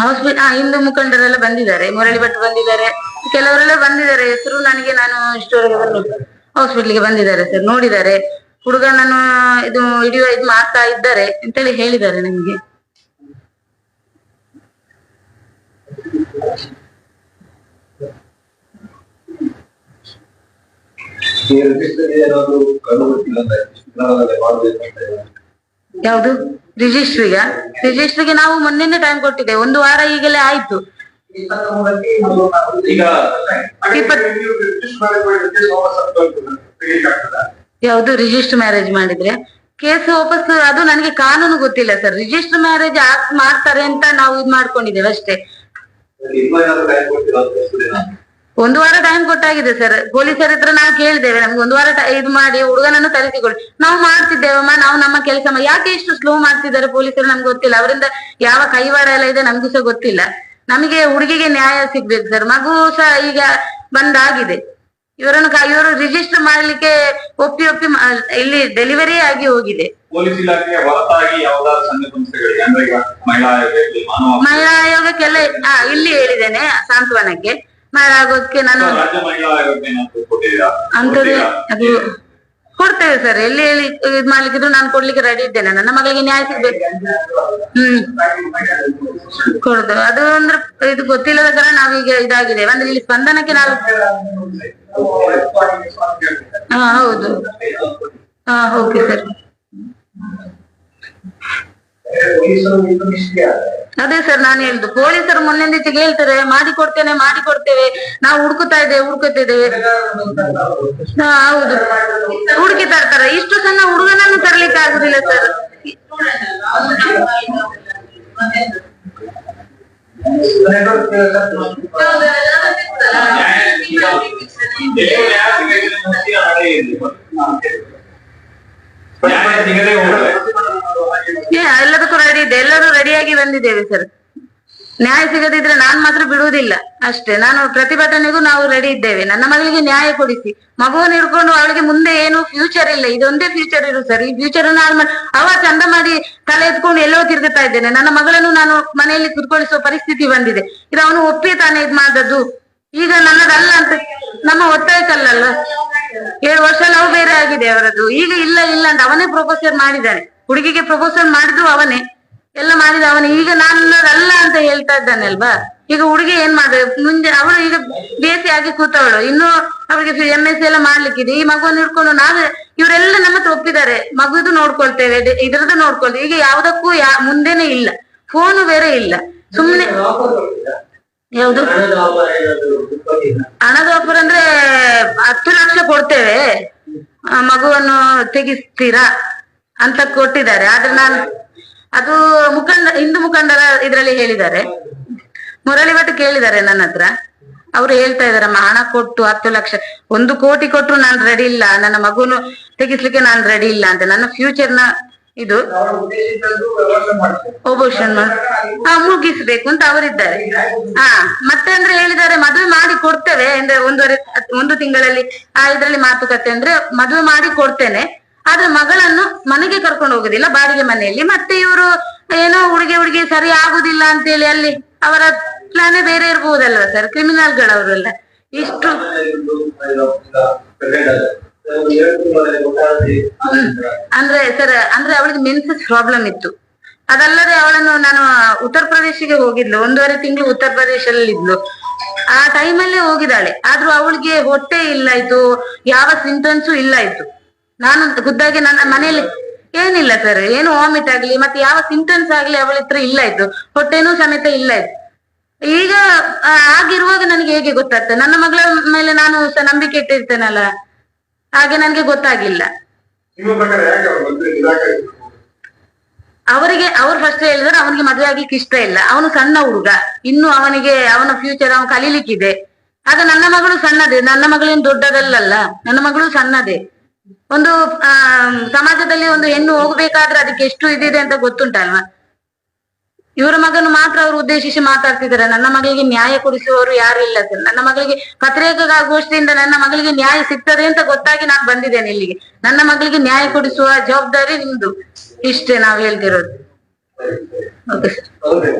ಹಾಸ್ಪಿಟಲ್ ಹಿಂದೂ ಮುಖಂಡರೆಲ್ಲ ಬಂದಿದ್ದಾರೆ. ಮುರಳಿ ಭಟ್ ಬಂದಿದ್ದಾರೆ. ಕೆಲವರೆಲ್ಲ ಬಂದಿದ್ದಾರೆ. ಹೆಸರು ನನಗೆ ನಾನು ಇಷ್ಟವರೆಗೆ ಹಾಸ್ಪಿಟಲ್ ಹಾಸ್ಪಿಟ್ಲಿಗೆ ಬಂದಿದ್ದಾರೆ ಸರ್. ನೋಡಿದ್ದಾರೆ. ಹುಡುಗನನ್ನು ಇದು ಹಿಡಿಯುವ ಇದು ಮಾಡ್ತಾ ಇದ್ದಾರೆ ಅಂತೇಳಿ ಹೇಳಿದ್ದಾರೆ ನಮ್ಗೆ. ಯಾವುದು? ರಿಜಿಸ್ಟ್ರಿಗೆ? ರಿಜಿಸ್ಟ್ರಿಗೆ ನಾವು ಮೊನ್ನೆ ಟೈಮ್ ಕೊಟ್ಟಿದ್ದೇವೆ. ಒಂದು ವಾರ ಈಗಲೇ ಆಯ್ತು? ಯಾವುದು? ರಿಜಿಸ್ಟರ್ ಮ್ಯಾರೇಜ್ ಮಾಡಿದ್ರೆ. ಕೇಸ್ ವಾಪಸ್ ಅದು ನನಗೆ ಕಾನೂನು ಗೊತ್ತಿಲ್ಲ ಸರ್. ರಿಜಿಸ್ಟರ್ ಮ್ಯಾರೇಜ್ ಮಾಡ್ತಾರೆ ಅಂತ ನಾವು ಇದು ಮಾಡ್ಕೊಂಡಿದ್ದೇವೆ ಅಷ್ಟೇ. ಒಂದು ವಾರ ಟೈಮ್ ಕೊಟ್ಟಾಗಿದೆ ಸರ್ ಪೊಲೀಸರ ಹತ್ರ ನಾವು ಕೇಳಿದ್ದೇವೆ. ನಮ್ಗೆ ಒಂದು ವಾರ ಇದು ಮಾಡಿ ಹುಡುಗನನ್ನು ತರಿಸಿಕೊಳ್ಳಿ ನಾವು ಮಾಡ್ತಿದ್ದೇವಮ್ಮ ನಾವು ನಮ್ಮ ಕೆಲಸ ಯಾಕೆ ಇಷ್ಟು ಸ್ಲೋ ಮಾಡ್ತಿದ್ದಾರೆ ಪೊಲೀಸರು ನಮ್ಗೆ ಗೊತ್ತಿಲ್ಲ. ಅವರಿಂದ ಯಾವ ಕೈವಾರ ಎಲ್ಲ ಇದೆ ನಮ್ಗೂ ಸಹ ಗೊತ್ತಿಲ್ಲ. ನಮಗೆ ಹುಡುಗಿಗೆ ನ್ಯಾಯ ಸಿಗ್ಬೇಕು ಸರ್ ಮಗು ಸಹ ಈಗ ಬಂದಾಗಿದೆ. ಇವರನ್ನು ಇವರು ರಿಜಿಸ್ಟರ್ ಮಾಡ್ಲಿಕ್ಕೆ ಒಪ್ಪಿ ಒಪ್ಪಿ ಇಲ್ಲಿ ಡೆಲಿವರಿ ಆಗಿ ಹೋಗಿದೆ. ಪೊಲೀಸ್ ಇಲಾಖೆಯ ಹೊರತಾಗಿ ಯಾವ್ದಾದ್ರು ಸಂಘ ಸಂಸ್ಥೆಗಳಿಗೆ ಅಂದ್ರೆ ಈಗ ಮಹಿಳಾ ಮಾನವ ಹಕ್ಕು ಮಹಿಳಾ ಆಯೋಗಕ್ಕೆಲ್ಲ ಇಲ್ಲಿ ಹೇಳಿದ್ದೇನೆ ಸಾಂತ್ವನಕ್ಕೆ. ಆಯೋಗಕ್ಕೆ ನಾನು ಅಂತದೇ ಅದು ಕೊಡ್ತೇವೆ ಸರ್. ಎಲ್ಲಿ ಹೇಳಿ ಇದ್ ಮಾಡ್ಲಿಕ್ಕಿದ್ರು ನಾನು ಕೊಡ್ಲಿಕ್ಕೆ ರೆಡಿ ಇದ್ದೇನೆ. ನನ್ನ ಮಗಳಿಗೆ ನ್ಯಾಯ ಸಿಗ್ಬೇಕು. ಹ್ಮ್. ಕೊಡುದು ಅದು ಅಂದ್ರೆ ಇದು ಗೊತ್ತಿಲ್ಲದ ಕಾರಣ ನಾವೀಗ ಇದಾಗಿದೆ. ಅಂದ್ರೆ ಇಲ್ಲಿ ಸ್ಪಂದನಕ್ಕೆ ನಾವು ಹಾ ಹೌದು. ಹಾ ಓಕೆ ಸರ್ ಪೊಲೀಸರು ಇದು ನಿಷ್ಕ್ರಿಯ ಆದ್ರೆ. ಅದೇ ಸರ್, ನಾನು ಹೇಳುದು. ಪೊಲೀಸರು ಮೊನ್ನೆಂದಿತ್ತಿಗೆ ಹೇಳ್ತಾರೆ, ಮಾಡಿ ಕೊಡ್ತೇನೆ, ಮಾಡಿ ಕೊಡ್ತೇವೆ. ನಾವು ಹುಡುಕುತ್ತಾ ಇದ್ದೇವೆ ಹುಡುಕುತ್ತಿದ್ದೇವೆ ಹೌದು. ಹುಡುಕಿ ತರ್ತಾರೆ. ಇಷ್ಟು ಸಣ್ಣ ಹುಡುಗನನ್ನು ತರ್ಲಿಕ್ಕೆ ಆಗುದಿಲ್ಲ ಸರ್. ನೆಟ್ವರ್ಕ್ ಏ ಎಲ್ಲದಕ್ಕೂ ರೆಡಿ ಇದೆ ಎಲ್ಲರೂ ರೆಡಿಯಾಗಿ ಬಂದಿದ್ದೇವೆ ಸರ್ ನ್ಯಾಯ ಸಿಗದಿದ್ರೆ ನಾನ್ ಮಾತ್ರ ಬಿಡುವುದಿಲ್ಲ. ಅಷ್ಟೇ, ನಾನು ಪ್ರತಿಭಟನೆಗೂ ನಾವು ರೆಡಿ ಇದ್ದೇವೆ. ನನ್ನ ಮಗಳಿಗೆ ನ್ಯಾಯ ಕೊಡಿಸಿ. ಮಗುವನ್ನು ಹಿಡ್ಕೊಂಡು ಅವಳಿಗೆ ಮುಂದೆ ಏನು ಫ್ಯೂಚರ್ ಇಲ್ಲ. ಇದೊಂದೇ ಫ್ಯೂಚರ್ ಇರು ಸರ್ ಈ ಫ್ಯೂಚರ್ ಅವ ಚಂದ ಮಾಡಿ ತಲೆ ಎತ್ಕೊಂಡು ಎಲ್ಲೋ ತಿರುಗುತ್ತಾ ಇದ್ದೇನೆ. ನನ್ನ ಮಗಳನ್ನು ನಾನು ಮನೆಯಲ್ಲಿ ಕುತ್ಕೊಳಿಸುವ ಪರಿಸ್ಥಿತಿ ಬಂದಿದೆ. ಇದು ಅವನು ಒಪ್ಪಿ ತಾನೇ ಇದ್ ಮಾಡಿದದ್ದು. ಈಗ ನನ್ನದಲ್ಲ ಅಂತ ನಮ್ಮ ಒತ್ತಾಯಕ್ಕಲ್ಲ ಏಳು ವರ್ಷ ಲವ್ ಬೇರೆ ಆಗಿದೆ ಅವರದ್ದು. ಈಗ ಇಲ್ಲ ಇಲ್ಲ ಅಂತ ಅವನೇ ಪ್ರೊಪೋಸರ್ ಮಾಡಿದ್ದಾನೆ ಹುಡುಗಿಗೆ ಪ್ರಪೋಸಲ್ ಮಾಡಿದ್ರು ಅವನೇ. ಎಲ್ಲ ಮಾಡಿದ ಅವನೇ. ಈಗ ನನ್ನದಲ್ಲ ಅಂತ ಹೇಳ್ತಾ ಇದ್ದಾನೆ ಅಲ್ವಾ ಈಗ ಹುಡುಗಿ ಏನ್ ಮಾಡ್ಬೇಕು? ಮುಂದೆ ಅವಳು ಈಗ ಬೇಸಿ ಆಗಿ ಕೂತವಳು. ಇನ್ನು ಅವಳಿಗೆ ಎಂ ಎಸ್ ಎಲ್ಲ ಮಾಡ್ಲಿಕ್ಕಿದೆ. ಈ ಮಗುವನ್ನು ಹಿಡ್ಕೊಂಡು ನಾವೇ ಇವರೆಲ್ಲ ನಮ್ಮ ಹತ್ರ ಒಪ್ಪಿದ್ದಾರೆ. ಮಗುದು ನೋಡ್ಕೊಳ್ತೇವೆ. ಇದ್ರದ್ದು ನೋಡ್ಕೊಳ್ತೇವೆ. ಈಗ ಯಾವ್ದಕ್ಕೂ ಯಾ ಮುಂದೆನೆ ಇಲ್ಲ. ಫೋನು ಬೇರೆ ಇಲ್ಲ. ಸುಮ್ನೆ ಯಾವುದು? ಹಣದ ಆಫರ್ ಅಂದ್ರೆ ಹತ್ತು ಲಕ್ಷ ಕೊಡ್ತೇವೆ. ಮಗುವನ್ನು ತೆಗಿಸ್ತೀರಾ? ಅಂತ ಕೊಟ್ಟಿದ್ದಾರೆ. ಆದ್ರೆ ನಾನು ಅದು ಮುಖಂಡ, ಹಿಂದೂ ಮುಖಂಡರ ಇದ್ರಲ್ಲಿ ಹೇಳಿದ್ದಾರೆ. ಮುರಳಿ ಭಟ್ ಕೇಳಿದ್ದಾರೆ ನನ್ನ ಹತ್ರ. ಅವ್ರು ಹೇಳ್ತಾ ಇದಾರಮ್ಮ ಹಣ ಕೊಟ್ಟು ಹತ್ತು ಲಕ್ಷ, ಒಂದು ಕೋಟಿ ಕೊಟ್ಟರು ನಾನು ರೆಡಿ ಇಲ್ಲ. ನನ್ನ ಮಗುನು ತೆಗಿಸ್ಲಿಕ್ಕೆ ನಾನು ರೆಡಿ ಇಲ್ಲ ಅಂತ. ನನ್ನ ಫ್ಯೂಚರ್ನ ಇದು ಒಬೋಷನ್ ಹಾ, ಮುಗಿಸ್ಬೇಕು ಅಂತ ಅವರಿದ್ದಾರೆ. ಹಾ, ಮತ್ತೆ ಅಂದ್ರೆ ಹೇಳಿದ್ದಾರೆ, ಮದುವೆ ಮಾಡಿ ಕೊಡ್ತೇವೆ. ಅಂದ್ರೆ ಒಂದೂವರೆ ಒಂದು ತಿಂಗಳಲ್ಲಿ, ಆ ಇದ್ರಲ್ಲಿ ಮಾತುಕತೆ ಅಂದ್ರೆ ಮದುವೆ ಮಾಡಿ ಕೊಡ್ತೇನೆ. ಆದ್ರೆ ಮಗಳನ್ನು ಮನೆಗೆ ಕರ್ಕೊಂಡು ಹೋಗುದಿಲ್ಲ, ಬಾಡಿಗೆ ಮನೆಯಲ್ಲಿ. ಮತ್ತೆ ಇವರು ಏನೋ ಹುಡುಗಿ ಹುಡುಗಿ ಸರಿ ಆಗುದಿಲ್ಲ ಅಂತೇಳಿ ಅಲ್ಲಿ ಅವರ ಪ್ಲಾನೇ ಬೇರೆ ಇರ್ಬಹುದಲ್ಲ ಸರ್ ಕ್ರಿಮಿನಲ್ಗಳವರೆಲ್ಲ ಇಷ್ಟು. ಅಂದ್ರೆ ಸರ್ ಅಂದ್ರೆ ಅವಳಿಗೆ ಮೆನ್ಸಸ್ ಪ್ರಾಬ್ಲಮ್ ಇತ್ತು. ಅದಲ್ಲದೆ ಅವಳನ್ನು ನಾನು ಉತ್ತರ ಪ್ರದೇಶಕ್ಕೆ ಹೋಗಿದ್ಲು. ಒಂದೂವರೆ ತಿಂಗಳು ಉತ್ತರ ಪ್ರದೇಶದಲ್ಲಿ ಇದ್ಲು. ಆ ಟೈಮಲ್ಲೇ ಹೋಗಿದ್ದಾಳೆ. ಆದ್ರೂ ಅವಳಿಗೆ ಹೊಟ್ಟೆ ಇಲ್ಲ ಇತ್ತು ಯಾವ ಸಿಂಟಮ್ಸು ಇಲ್ಲ ಇತ್ತು ನಾನು ಖುದ್ದಾಗಿ ನನ್ನ ಮನೆಯಲ್ಲಿ ಏನಿಲ್ಲ ಸರ್ ಏನು ವಾಮಿಟ್ ಆಗ್ಲಿ ಮತ್ತೆ ಯಾವ ಸಿಂಟಮ್ಸ್ ಆಗ್ಲಿ ಅವಳ ಹತ್ರ ಇಲ್ಲ ಇತ್ತು ಹೊಟ್ಟೆನೂ ಸಮೇತ ಇಲ್ಲ ಇತ್ತು ಈಗ ಆಗಿರುವಾಗ ನನಗೆ ಹೇಗೆ ಗೊತ್ತಾಗ್ತದೆ? ನನ್ನ ಮಗಳ ಮೇಲೆ ನಾನು ಸಹ ನಂಬಿಕೆ ಇಟ್ಟಿರ್ತೇನಲ್ಲ ಹಾಗೆ ನನಗೆ ಗೊತ್ತಾಗಿಲ್ಲ. ಅವರಿಗೆ ಅವ್ರು ಫಸ್ಟ್ ಹೇಳಿದ್ರೆ ಅವನಿಗೆ ಮದುವೆ ಆಗ್ಲಿಕ್ಕೆ ಇಷ್ಟ ಇಲ್ಲ. ಅವನು ಸಣ್ಣ ಹುಡುಗ. ಇನ್ನು ಅವನಿಗೆ ಅವನ ಫ್ಯೂಚರ್ ಅವನು ಕಲೀಲಿಕ್ಕಿದೆ. ಆಗ ನನ್ನ ಮಗಳು ಸಣ್ಣದೇ. ನನ್ನ ಮಗಳೇನು ದೊಡ್ಡದಲ್ಲಲ್ಲ. ನನ್ನ ಮಗಳು ಸಣ್ಣದೇ. ಒಂದು ಸಮಾಜದಲ್ಲಿ ಒಂದು ಹೆಣ್ಣು ಹೋಗ್ಬೇಕಾದ್ರೆ ಅದಕ್ಕೆ ಎಷ್ಟು ಇದಿದೆ ಅಂತ ಗೊತ್ತುಂಟಲ್ವಾ? ಇವರ ಮಗನು ಮಾತ್ರ ಅವರು ಉದ್ದೇಶಿಸಿ ಮಾತಾಡ್ತಿದ್ದಾರೆ ನನ್ನ ಮಗಳಿಗೆ ನ್ಯಾಯ ಕೊಡಿಸುವವರು ಯಾರು ಇಲ್ಲ ಸರ್. ನನ್ನ ಮಗಳಿಗೆ ಪತ್ರಿಕಾಗೋಷ್ಠಿಯಿಂದ ನನ್ನ ಮಗಳಿಗೆ ನ್ಯಾಯ ಸಿಗ್ತದೆ ಅಂತ ಗೊತ್ತಾಗಿ ನಾನು ಬಂದಿದ್ದೇನೆ ಇಲ್ಲಿಗೆ. ನನ್ನ ಮಗಳಿಗೆ ನ್ಯಾಯ ಕೊಡಿಸುವ ಜವಾಬ್ದಾರಿ ನಿಮ್ದು. ಇಷ್ಟೇ ನಾವು ಹೇಳ್ತಿರೋದು. ಓಕೆ